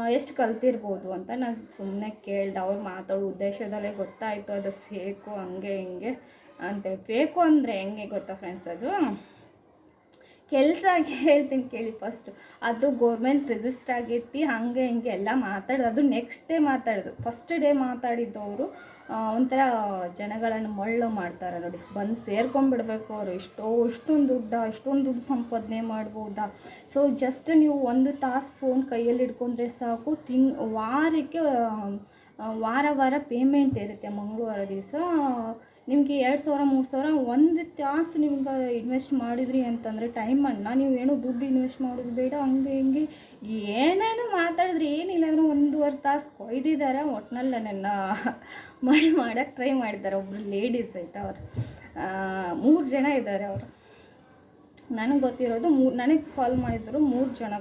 A: ಎಷ್ಟು ಕಲ್ತಿರ್ಬೋದು ಅಂತ ನಾನು ಸುಮ್ಮನೆ ಕೇಳ್ದೆ ಅವ್ರು ಮಾತಾಡೋ ಉದ್ದೇಶದಲ್ಲೇ ಗೊತ್ತಾಯಿತು ಅದು ಫೇಕು ಹಂಗೆ ಹಿಂಗೆ ಅಂತೇಳಿ ಫೇಕು ಅಂದರೆ ಹೆಂಗೆ ಗೊತ್ತಾ ಫ್ರೆಂಡ್ಸ್ ಅದು? ಕೆಲಸ ಹೇಳ್ತೀನಿ ಕೇಳಿ ಫಸ್ಟ್ ಅದು ಗೋರ್ಮೆಂಟ್ ರಿಜಿಸ್ಟರ್ ಆಗೈತಿ ಹಂಗೆ ಹಿಂಗೆ ಎಲ್ಲ ಮಾತಾಡೋದು. ಅದು ನೆಕ್ಸ್ಟ್ ಡೇ ಮಾತಾಡೋದು. ಫಸ್ಟ್ ಡೇ ಮಾತಾಡಿದ್ದವರು ಆ, ಒಂಥರ ಜನಗಳನ್ನು ಮಳ್ಳು ಮಾಡ್ತಾರೆ ನೋಡಿ. ಬಂದು ಸೇರ್ಕೊಂಡ್ಬಿಡ್ಬೇಕು ಅವರು. ಇಷ್ಟೋ ಇಷ್ಟೊಂದು ದುಡ್ಡ ಇಷ್ಟೊಂದು ದುಡ್ಡು ಸಂಪಾದನೆ ಮಾಡ್ಬೋದಾ? ಸೊ ಜಸ್ಟ್ ನೀವು ಒಂದು ತಾಸು ಫೋನ್ ಕೈಯಲ್ಲಿ ಇಟ್ಕೊಂಡ್ರೆ ಸಾಕು. ತಿಂಗ್, ವಾರಕ್ಕೆ ವಾರ ವಾರ ಪೇಮೆಂಟ್ ಇರುತ್ತೆ ಮಂಗಳವಾರ ದಿವಸ. ನಿಮಗೆ ಎರಡು ಸಾವಿರ, ಮೂರು ಸಾವಿರ ಒಂದು ತಾಸು ನಿಮ್ಗೆ ಇನ್ವೆಸ್ಟ್ ಮಾಡಿದ್ರಿ ಅಂತಂದರೆ ಟೈಮನ್ನು ನೀವು ಏನೋ ದುಡ್ಡು ಇನ್ವೆಸ್ಟ್ ಮಾಡೋದು ಬೇಡ, ಹಂಗೆ ಹಿಂಗೆ ಏನೇನು ಮಾತಾಡಿದ್ರಿ, ಏನಿಲ್ಲ ಅಂದ್ರೆ ಒಂದೂವರೆ ತಾಸು ಕೊಯ್ದಿದ್ದಾರೆ ಒಟ್ನಲ್ಲಿ ನನ್ನ ಮಾಡಿ ಮಾಡೋಕ್ಕೆ ಟ್ರೈ ಮಾಡಿದ್ದಾರೆ ಒಬ್ಬರು ಲೇಡೀಸ್ ಆಯ್ತಾ ಅವರು. ಮೂರು ಜನ ಇದ್ದಾರೆ ಅವರು. ನನಗೆ ಗೊತ್ತಿರೋದು ಮೂ, ನನಗೆ ಕಾಲ್ ಮಾಡಿದ್ರು ಮೂರು ಜನ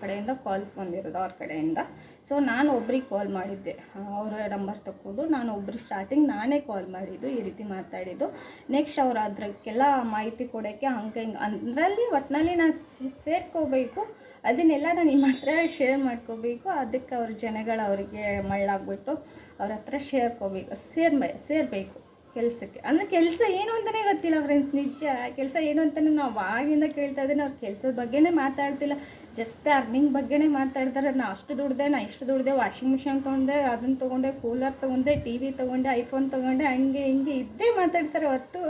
A: ಕಡೆಯಿಂದ ಕಾಲ್ಸ್ ಬಂದಿರೋದು ಅವ್ರ ಕಡೆಯಿಂದ. ಸೊ ನಾನು ಒಬ್ರಿಗೆ ಕಾಲ್ ಮಾಡಿದ್ದೆ. ಅವರ ನಂಬರ್ ತಗೊಂಡು ನಾನು ಒಬ್ರಿಗೆ ಸ್ಟಾರ್ಟಿಂಗ್ ನಾನೇ ಕಾಲ್ ಮಾಡಿದ್ದು, ಈ ರೀತಿ ಮಾತಾಡಿದ್ದು. ನೆಕ್ಸ್ಟ್ ಅವ್ರು ಅದಕ್ಕೆಲ್ಲ ಮಾಹಿತಿ ಕೊಡೋಕ್ಕೆ ಹಂಗೆ ಹಿಂಗೆ, ಅದರಲ್ಲಿ ಒಟ್ಟಿನಲ್ಲಿ ನಾನು ಸೇರ್ಕೋಬೇಕು. ಅದನ್ನೆಲ್ಲ ನಾನು ನಿಮ್ಮ ಹತ್ರ ಶೇರ್ ಮಾಡ್ಕೋಬೇಕು. ಅದಕ್ಕೆ ಅವ್ರ ಜನಗಳು ಅವರಿಗೆ ಮಳ್ಳಾಗ್ಬಿಟ್ಟು ಅವ್ರ ಹತ್ರ ಶೇರ್ಕೋಬೇಕು ಸೇರ್ಮೆ, ಸೇರಬೇಕು. ಕೆಲಸಕ್ಕೆ. ಅಂದರೆ ಕೆಲಸ ಏನು ಅಂತಲೇ ಗೊತ್ತಿಲ್ಲ ಫ್ರೆಂಡ್ಸ್ ನಿಜ. ಕೆಲಸ ಏನು ಅಂತಲೇ ನಾವು ಆಗಿಂದ ಕೇಳ್ತಾ ಇದ್ದೀನಿ. ಅವ್ರ ಕೆಲಸದ ಬಗ್ಗೆನೇ ಮಾತಾಡ್ತಿಲ್ಲ. ಜಸ್ಟ್ ಅರ್ನಿಂಗ್ ಬಗ್ಗೆನೇ ಮಾತಾಡ್ತಾರೆ. ನಾ ಅಷ್ಟು ದುಡ್ದೆ, ನಾ ಇಷ್ಟು ದುಡ್ದೆ ವಾಷಿಂಗ್ ಮಿಷಿನ್ ತೊಗೊಂಡೆ ಅದನ್ನು ತೊಗೊಂಡೆ ಕೂಲರ್ ತೊಗೊಂಡೆ ಟಿ ವಿ ತೊಗೊಂಡೆ ಐಫೋನ್ ತೊಗೊಂಡೆ, ಹಂಗೆ ಹಿಂಗೆ ಇದ್ದೇ ಮಾತಾಡ್ತಾರೆ. ಹೊರತು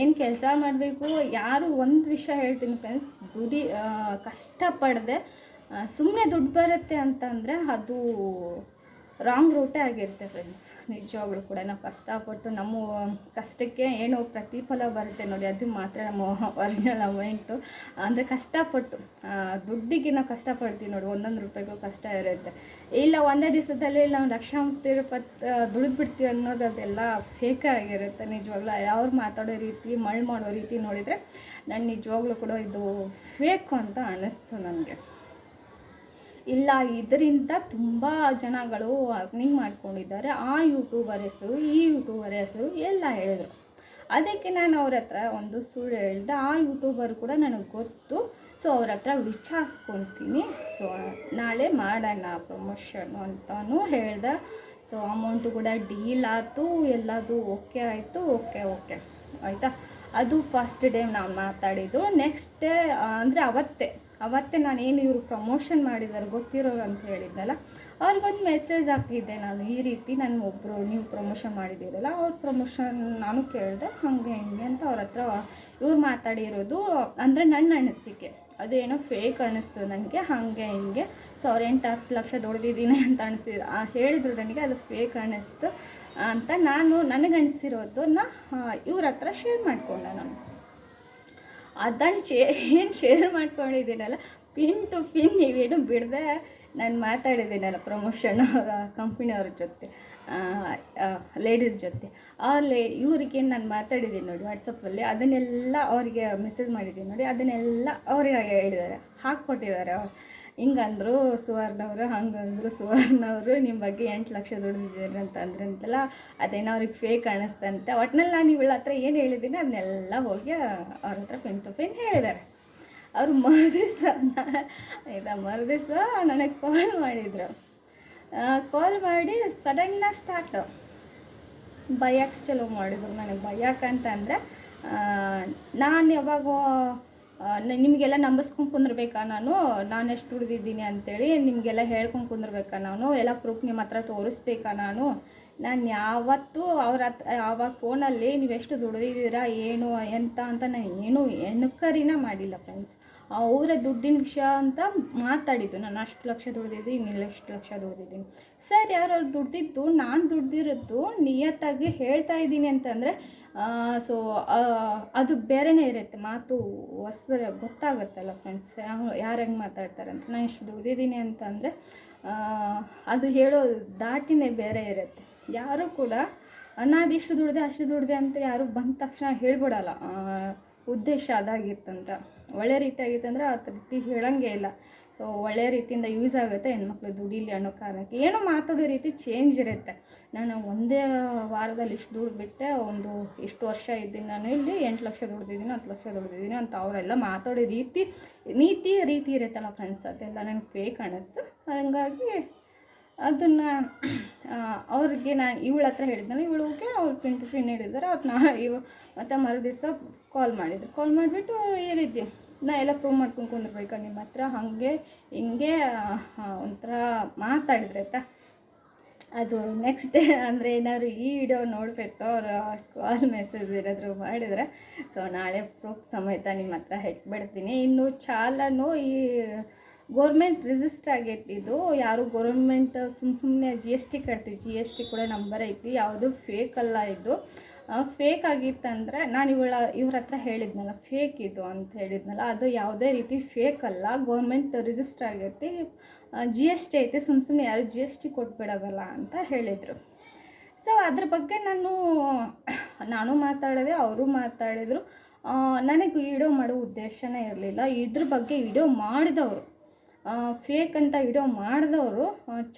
A: ಏನು ಕೆಲಸ ಮಾಡಬೇಕು? ಯಾರು ಒಂದು ವಿಷಯ ಹೇಳ್ತೀನಿ ಫ್ರೆಂಡ್ಸ್ ದುಡಿ ಕಷ್ಟಪಡದೆ. ಸುಮ್ಮನೆ ದುಡ್ಡು ಬರುತ್ತೆ ಅಂತಂದರೆ ಅದು ರಾಂಗ್ ರೂಟೇ ಆಗಿರುತ್ತೆ ಫ್ರೆಂಡ್ಸ್ ನಿಜವಾಗ್ಲೂ ಕೂಡ ನಾವು ಕಷ್ಟಪಟ್ಟು ನಮ್ಮ ಕಷ್ಟಕ್ಕೆ ಏನು ಪ್ರತಿಫಲ ಬರುತ್ತೆ ನೋಡಿ, ಅದು ಮಾತ್ರ ನಮ್ಮ ಒರಿಜಿನಲ್ ಅಮೌಂಟು ಅಂದರೆ ಕಷ್ಟಪಟ್ಟು ದುಡ್ಡಿಗೆ ನಾವು ಕಷ್ಟಪಡ್ತೀವಿ ನೋಡಿ, ಒಂದೊಂದು ರೂಪಾಯಿಗೂ ಕಷ್ಟ ಇರುತ್ತೆ. ಇಲ್ಲ, ಒಂದೇ ದಿವಸದಲ್ಲಿ ನಾವು ಲಕ್ಷಾಂತರ ರೂಪಾಯಿ ದುಡಿದ್ಬಿಡ್ತೀವಿ ಅನ್ನೋದು ಅದೆಲ್ಲ ಫೇಕ್ ಆಗಿರುತ್ತೆ ನಿಜವಾಗ್ಲೂ. ಅವ್ರು ಮಾತಾಡೋ ರೀತಿ ಮಳ್ ಮಾಡೋ ರೀತಿ ನೋಡಿದರೆ ನಾನು ನಿಜವಾಗ್ಲೂ ಕೂಡ ಇದು ಫೇಕು ಅಂತ ಅನ್ನಿಸ್ತು ನನಗೆ. ಇಲ್ಲ, ಇದರಿಂದ ತುಂಬ ಜನಗಳು ಅರ್ನಿಂಗ್ ಮಾಡ್ಕೊಂಡಿದ್ದಾರೆ. ಆ ಯೂಟ್ಯೂಬರ್ ಹೆಸರು, ಈ ಯೂಟ್ಯೂಬರ್ ಹೆಸರು ಎಲ್ಲ ಹೇಳಿದ್ರು. ಅದಕ್ಕೆ ನಾನು ಅವ್ರ ಹತ್ರ ಒಂದು ಸುಳ್ಳು ಹೇಳಿದೆ. ಆ ಯೂಟ್ಯೂಬರ್ ಕೂಡ ನನಗೆ ಗೊತ್ತು. ಸೊ, ಅವ್ರ ಹತ್ರ ವಿಚಾರಿಸ್ಕೊತೀನಿ. ಸೊ, ನಾಳೆ ಮಾಡೋಣ ಪ್ರಮೋಷನ್ ಅಂತಲೂ ಹೇಳಿದೆ. ಸೊ, ಅಮೌಂಟು ಕೂಡ ಡೀಲ್ ಆಯಿತು. ಎಲ್ಲದು ಓಕೆ ಆಯಿತು. Okay okay. ಆಯಿತಾ? ಅದು ಫಸ್ಟ್ ಡೇ ನಾವು ಮಾತಾಡಿದ್ದು. ನೆಕ್ಸ್ಟ್ ಡೇ, ಅಂದರೆ ಅವತ್ತೇ. ಅವತ್ತೇ ನಾನು ಏನು ಇವರು ಪ್ರಮೋಷನ್ ಮಾಡಿದ್ದಾರೆ ಗೊತ್ತಿರೋರು ಅಂತ ಹೇಳಿದ್ದಲ್ಲ ಅವ್ರಿಗೊಂದು ಮೆಸೇಜ್ ಹಾಕಿದ್ದೆ ನಾನು, ಈ ರೀತಿ ನನ್ನ ಒಬ್ಬರು ನೀವು ಪ್ರಮೋಷನ್ ಮಾಡಿದ್ದೀರಲ್ಲ, ಅವ್ರ ಪ್ರಮೋಷನ್ ನಾನು ಕೇಳಿದೆ, ಹಾಗೆ ಹಿಂಗೆ ಅಂತ ಅವ್ರ ಹತ್ರ ಇವ್ರು ಮಾತಾಡಿರೋದು, ಅಂದರೆ ನನ್ನ ಅನಿಸಿಕೆ. ಅದು ಏನೋ ಫೇಕ್ ಅನ್ನಿಸ್ತು ನನಗೆ ಹಾಗೆ ಹಿಂಗೆ, ಸೊ ಎಂಟು ಹತ್ತು ಲಕ್ಷ ದುಡ್ದಿದ್ದೀನಿ ಅಂತ ಅನಿಸಿ ಹೇಳಿದ್ರು ನನಗೆ, ಅದು ಫೇಕ್ ಅನ್ನಿಸ್ತು ಅಂತ ನಾನು ನನಗೆ ಅನಿಸಿರೋದನ್ನ ಇವ್ರ ಹತ್ರ ಶೇರ್ ಮಾಡಿಕೊಂಡೆ ನಾನು. ಅದನ್ನು ಶೇ, ಏನು ಶೇರ್ ಮಾಡ್ಕೊಂಡಿದ್ದೀನಲ್ಲ? ಪಿನ್ ಟು ಪಿನ್ ನೀವೇನು ಬಿಡದೆ ನಾನು ಮಾತಾಡಿದ್ದೀನಲ್ಲ ಪ್ರಮೋಷನ್ ಅವರ ಕಂಪ್ನಿಯವ್ರ ಜೊತೆ ಲೇಡೀಸ್ ಜೊತೆ. ಆ ಲೇ ಇವರಿಗೆ ನಾನು ಮಾತಾಡಿದ್ದೀನಿ ನೋಡಿ ವಾಟ್ಸಪ್ಪಲ್ಲಿ ಅದನ್ನೆಲ್ಲ ಅವರಿಗೆ ಮೆಸೇಜ್ ಮಾಡಿದ್ದೀನಿ ನೋಡಿ. ಅದನ್ನೆಲ್ಲ ಅವರಿಗೆ ಹೇಳಿದ್ದಾರೆ. ಹಾಕ್ಕೊಟ್ಟಿದ್ದಾರೆ ಅವ್ರು. ಹಿಂಗಂದ್ರು ಸುವರ್ಣವರು, ಹಂಗಂದ್ರು ಸುವರ್ಣವರು ನಿಮ್ಮ ಬಗ್ಗೆ ಎಂಟು ಲಕ್ಷ ದುಡಿದಿದ್ದೀರಿ ಅಂತ ಅಂದ್ರೆ ಅಂತಲ್ಲ, ಅದೇನೋ ಅವ್ರಿಗೆ ಫೇಕ್ ಅನ್ನಿಸ್ತಂತೆ ಒಟ್ನಲ್ಲಿ ನಾನು ಇವಳ ಹತ್ರ ಏನು ಹೇಳಿದ್ದೀನಿ ಅದನ್ನೆಲ್ಲ ಹೋಗಿ ಅವ್ರ ಹತ್ರ ಪೆನ್ ಟು ಪೆನ್ ಹೇಳಿದ್ದಾರೆ ಅವ್ರು ಮರುದಿವ್ಸ ಆಯಿತಾ ಮರುದಿವ್ಸ ನನಗೆ ಕಾಲ್ ಮಾಡಿದರು. ಕಾಲ್ ಮಾಡಿ ಸಡನ್ನಾಗಿ ಸ್ಟಾರ್ಟ್ ಬೈಯಕ್ಕೆ ಚಲೋ ಮಾಡಿದ್ರು ನನಗೆ. ಬೈಯಕ್ಕೆ ಅಂತಂದರೆ ನಾನು ಯಾವಾಗ ನಿಮಗೆಲ್ಲ ನಂಬಿಸ್ಕೊಂಡು ಕುಂದಿರ್ಬೇಕಾ ನಾನು? ನಾನು ಎಷ್ಟು ದುಡ್ದಿದ್ದೀನಿ ಅಂತೇಳಿ ನಿಮಗೆಲ್ಲ ಹೇಳ್ಕೊಂಡು ಕುಂದಿರ್ಬೇಕಾ ನಾನು? ಎಲ್ಲ ಪ್ರೂಫ್ ನಿಮ್ಮ ಹತ್ರ ತೋರಿಸ್ಬೇಕಾ ನಾನು? ನಾನು ಯಾವತ್ತೂ ಅವ್ರ ಹತ್ರ ಆವಾಗ ಫೋನಲ್ಲಿ ನೀವು ಎಷ್ಟು ದುಡ್ದಿದ್ದೀರಾ, ಏನು, ಎಂತ ಅಂತ ನಾನು ಏನು ಎನ್ಕರಿನ ಮಾಡಿಲ್ಲ ಫ್ರೆಂಡ್ಸ್ ಅವರ ದುಡ್ಡಿನ ವಿಷಯ ಅಂತ ಮಾತಾಡಿದ್ದು. ನಾನು ಅಷ್ಟು ಲಕ್ಷ ದುಡ್ದಿದ್ದೀನಿ, ಇನ್ನೆಲ್ಲ ಎಷ್ಟು ಲಕ್ಷ ದುಡ್ದಿದ್ದೀನಿ. ಸರ್, ಯಾರು ದುಡ್ದಿದ್ದು? ನಾನು ದುಡ್ದಿರೋದು ನಿಯತ್ತಾಗಿ ಹೇಳ್ತಾ ಇದ್ದೀನಿ ಅಂತಂದರೆ ಸೊ ಅದು ಬೇರೆನೇ ಇರುತ್ತೆ. ಮಾತು ಹೊಸ ಗೊತ್ತಾಗುತ್ತಲ್ಲ ಫ್ರೆಂಡ್ಸ್ ಯಾರು ಹೆಂಗೆ ಮಾತಾಡ್ತಾರೆ ಅಂತ. ನಾನು ಇಷ್ಟು ದುಡಿದೀನಿ ಅಂತಂದರೆ ಅದು ಹೇಳೋ ದಾಟಿನೇ ಬೇರೆ ಇರುತ್ತೆ. ಯಾರೂ ಕೂಡ ನಾನು ಇಷ್ಟು ದುಡ್ದೆ, ಅಷ್ಟು ದುಡ್ದೆ ಅಂತ ಯಾರು ಬಂದ ತಕ್ಷಣ ಹೇಳ್ಬಿಡಲ್ಲ. ಉದ್ದೇಶ ಅದಾಗಿತ್ತಂತ. ಒಳ್ಳೆ ರೀತಿ ಆಗಿತ್ತಂದ್ರೆ ಆ ರೀತಿ ಹೇಳಂಗೆ ಇಲ್ಲ. ಸೊ ಒಳ್ಳೆಯ ರೀತಿಯಿಂದ ಯೂಸ್ ಆಗುತ್ತೆ ಹೆಣ್ಮಕ್ಳು ದುಡೀಲಿ ಅನ್ನೋ ಕಾರಣಕ್ಕೆ. ಏನೋ ಮಾತಾಡೋ ರೀತಿ ಚೇಂಜ್ ಇರುತ್ತೆ. ನಾನು ಒಂದೇ ವಾರದಲ್ಲಿ ಇಷ್ಟು ದುಡ್ಡು ಬಿಟ್ಟೆ, ಒಂದು ಇಷ್ಟು ವರ್ಷ ಇದ್ದೀನಿ ನಾನು ಇಲ್ಲಿ, ಎಂಟು ಲಕ್ಷ ದುಡ್ದಿದ್ದೀನಿ, ಹತ್ತು ಲಕ್ಷ ದುಡ್ದಿದ್ದೀನಿ ಅಂತ ಅವರೆಲ್ಲ ಮಾತಾಡೋ ರೀತಿ, ನೀತಿ ರೀತಿ ಇರುತ್ತಲ್ಲ ಫ್ರೆಂಡ್ಸ್ ಅದೆಲ್ಲ ನನಗೆ ಫೇಕ್ ಅನ್ನಿಸ್ತು ಹಾಗಾಗಿ ಅದನ್ನು ಅವ್ರಿಗೆ ನಾನು ಇವಳ ಹತ್ರ ಹೇಳಿದ್ನಲ್ಲ, ಇವಳಿಗೆ ಅವ್ರು ಪಿನ್ ಟು ಪಿನ್ ಹೇಳಿದ್ದಾರೆ ಅದು ನಾ ಇವ ಮತ್ತು ಮರು ದಿವಸ ಕಾಲ್ ಮಾಡಿದ್ರು. ಕಾಲ್ ಮಾಡಿಬಿಟ್ಟು ರೀತಿ ನಾ ಎಲ್ಲ ಪ್ರೂವ್ ಮಾಡ್ಕೊಂಡು ಕುಂದಿರ್ಬೇಕು ನಿಮ್ಮ ಹತ್ರ ಹಾಗೆ, ಹಿಂಗೆ ಒಂಥರ ಮಾತಾಡಿದ್ರೆ ಆಯ್ತಾ? ಅದು ನೆಕ್ಸ್ಟ್ ಅಂದರೆ ಏನಾದ್ರು ಈ ವಿಡಿಯೋ ನೋಡಬೇಕು ಅವರು ಕಾಲ್ ಮೆಸೇಜ್ ಏನಾದರೂ ಮಾಡಿದರೆ. ಸೊ ನಾಳೆ ಪ್ರೂಫ್ ಸಮೇತ ನಿಮ್ಮ ಹತ್ರ ಬಿಡ್ತೀನಿ ಇನ್ನು ಚಾಲನು ಈ ಗೋರ್ಮೆಂಟ್ ರಿಜಿಸ್ಟರ್ ಆಗೈತಿ ಇದು. ಯಾರು ಗೌರ್ಮೆಂಟ್ ಸುಮ್ಮ ಸುಮ್ಮನೆ ಜಿ ಎಸ್ ಟಿ ಕಟ್ತೀವಿ. ಜಿ ಎಸ್ ಟಿ ಕೂಡ ನಂಬರ್ ಐತಿ. ಯಾವುದು ಫೇಕ್ ಅಲ್ಲ ಇದು. ಫೇಕ್ ಆಗಿತ್ತಂದರೆ ನಾನು ಇವಳ, ಇವ್ರ ಹತ್ರ ಹೇಳಿದ್ನಲ್ಲ ಫೇಕ್ ಇದು ಅಂತ ಹೇಳಿದ್ನಲ್ಲ, ಅದು ಯಾವುದೇ ರೀತಿ ಫೇಕ್ ಅಲ್ಲ ಗೌರ್ಮೆಂಟ್ ರಿಜಿಸ್ಟರ್ ಆಗೈತಿ ಜಿ ಎಸ್ ಟಿ ಐತೆ ಸುಮ್ಮ ಸುಮ್ಮನೆ ಯಾರು ಜಿ ಎಸ್ ಟಿ ಕೊಟ್ಬಿಡೋದಲ್ಲ ಅಂತ ಹೇಳಿದರು. ಸೊ ಅದ್ರ ಬಗ್ಗೆ ನಾನು ನಾನು ಮಾತಾಡಿದೆ ಅವರು ಮಾತಾಡಿದರು. ನನಗೆ ವಿಡಿಯೋ ಮಾಡೋ ಉದ್ದೇಶನೇ ಇರಲಿಲ್ಲ. ಇದ್ರ ಬಗ್ಗೆ ವಿಡಿಯೋ ಮಾಡಿದವರು ಫೇಕ್ ಅಂತ ವಿಡಿಯೋ ಮಾಡಿದವರು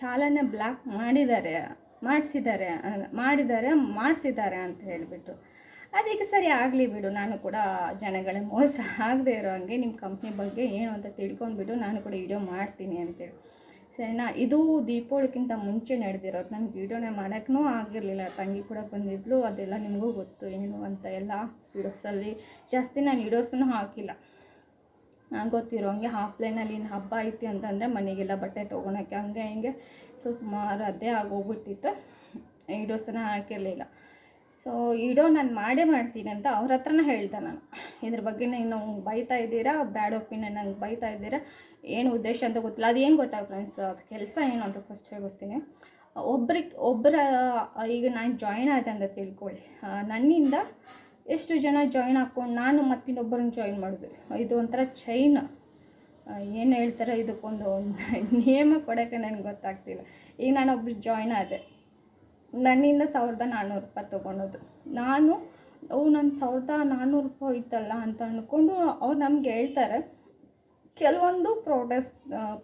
A: ಚಾಲನೆ ಬ್ಲ್ಯಾಕ್ ಮಾಡಿದ್ದಾರೆ. ಮಾಡಿಸಿದ್ದಾರೆ ಮಾಡಿದ್ದಾರೆ, ಮಾಡಿಸಿದ್ದಾರೆ ಅಂತ ಹೇಳಿಬಿಟ್ಟು. ಅದಕ್ಕೆ ಸರಿ ಆಗಲಿ ಬಿಡು, ನಾನು ಕೂಡ ಜನಗಳ ಮೋಸ ಆಗದೆ ಇರೋ ಹಂಗೆ ನಿಮ್ಮ ಕಂಪ್ನಿ ಬಗ್ಗೆ ಏನು ಅಂತ ತಿಳ್ಕೊಂಡ್ಬಿಟ್ಟು ನಾನು ಕೂಡ ವಿಡಿಯೋ ಮಾಡ್ತೀನಿ ಅಂತೇಳಿ ಸರಿನಾ? ಇದು ದೀಪಾವಳಿಗಿಂತ ಮುಂಚೆ ನಡೆದಿರೋದು. ನನಗೆ ವಿಡಿಯೋನೇ ಮಾಡೋಕ್ಕೂ ಆಗಿರಲಿಲ್ಲ. ತಂಗಿ ಕೂಡ ಬಂದಿದ್ಲು, ಅದೆಲ್ಲ ನಿಮಗೂ ಗೊತ್ತು ಏನು ಅಂತ ಎಲ್ಲ ವೀಡಿಯೋಸಲ್ಲಿ ಜಾಸ್ತಿ ನಾನು ವೀಡಿಯೋಸನ್ನು ಹಾಕಿಲ್ಲ. ಗೊತ್ತಿರೋ ಹಂಗೆ ಆಫ್ಲೈನಲ್ಲಿ ಇನ್ನು ಹಬ್ಬ ಐತಿ ಅಂತಂದರೆ ಮನೆಗೆಲ್ಲ ಬಟ್ಟೆ ತೊಗೊಳಕ್ಕೆ ಹಂಗೆ ಹಿಂಗೆ ಸೊ ಸುಮಾರು ಅದೇ ಆಗೋಗ್ಬಿಟ್ಟಿತ್ತು ಇಡೋಸನ ಹಾಕಿರಲಿಲ್ಲ. ಸೊ ಇಡೋ ನಾನು ಮಾಡೇ ಮಾಡ್ತೀನಿ ಅಂತ ಅವ್ರ ಹತ್ರನೇ ಹೇಳ್ದೆ ನಾನು. ಇದ್ರ ಬಗ್ಗೆ ನೀವು ಬೈತಾ ಇದ್ದೀರಾ? ಬ್ಯಾಡ್ ಒಪಿನಿಯನ್ ನಂಗೆ ಬೈತಾ ಇದ್ದೀರಾ? ಏನು ಉದ್ದೇಶ ಅಂತ ಗೊತ್ತಿಲ್ಲ. ಅದು ಏನು ಗೊತ್ತಾಗ ಫ್ರೆಂಡ್ಸ್? ಅದು ಕೆಲಸ ಏನು ಅಂತ ಫಸ್ಟ್ ಹೇಳ್ಬಿಡ್ತೀನಿ. ಒಬ್ರಿಗೆ ಒಬ್ಬರ ಈಗ ನಾನು ಜಾಯಿನ್ ಆಯ್ತು ಅಂತ ತಿಳ್ಕೊಳ್ಳಿ. ನನ್ನಿಂದ ಎಷ್ಟು ಜನ ಜಾಯಿನ್ ಹಾಕ್ಕೊಂಡು ನಾನು ಮತ್ತಿನ್ನೊಬ್ಬರನ್ನ ಜಾಯಿನ್ ಮಾಡಿದ್ವಿ ಇದು ಒಂಥರ ಚೈನ್ ಏನು ಹೇಳ್ತಾರೆ ಇದಕ್ಕೊಂದು ನಿಯಮ ಕೊಡೋಕ್ಕೆ ನನಗೆ ಗೊತ್ತಾಗ್ತಿಲ್ಲ. ಈಗ ನಾನೊಬ್ರು ಜಾಯ್ನ್ ಆದೆ. ನನ್ನಿಂದ ಸಾವಿರದ ನಾನ್ನೂರು ರೂಪಾಯಿ ತೊಗೊಳೋದು ನಾನು ಅವು ನನ್ನ ಸಾವಿರದ ನಾನ್ನೂರು ರೂಪಾಯಿ ಇತ್ತಲ್ಲ ಅಂತ ಅಂದ್ಕೊಂಡು ಅವ್ರು ನಮ್ಗೆ ಹೇಳ್ತಾರೆ, ಕೆಲವೊಂದು ಪ್ರಾಡಕ್ಟ್ಸ್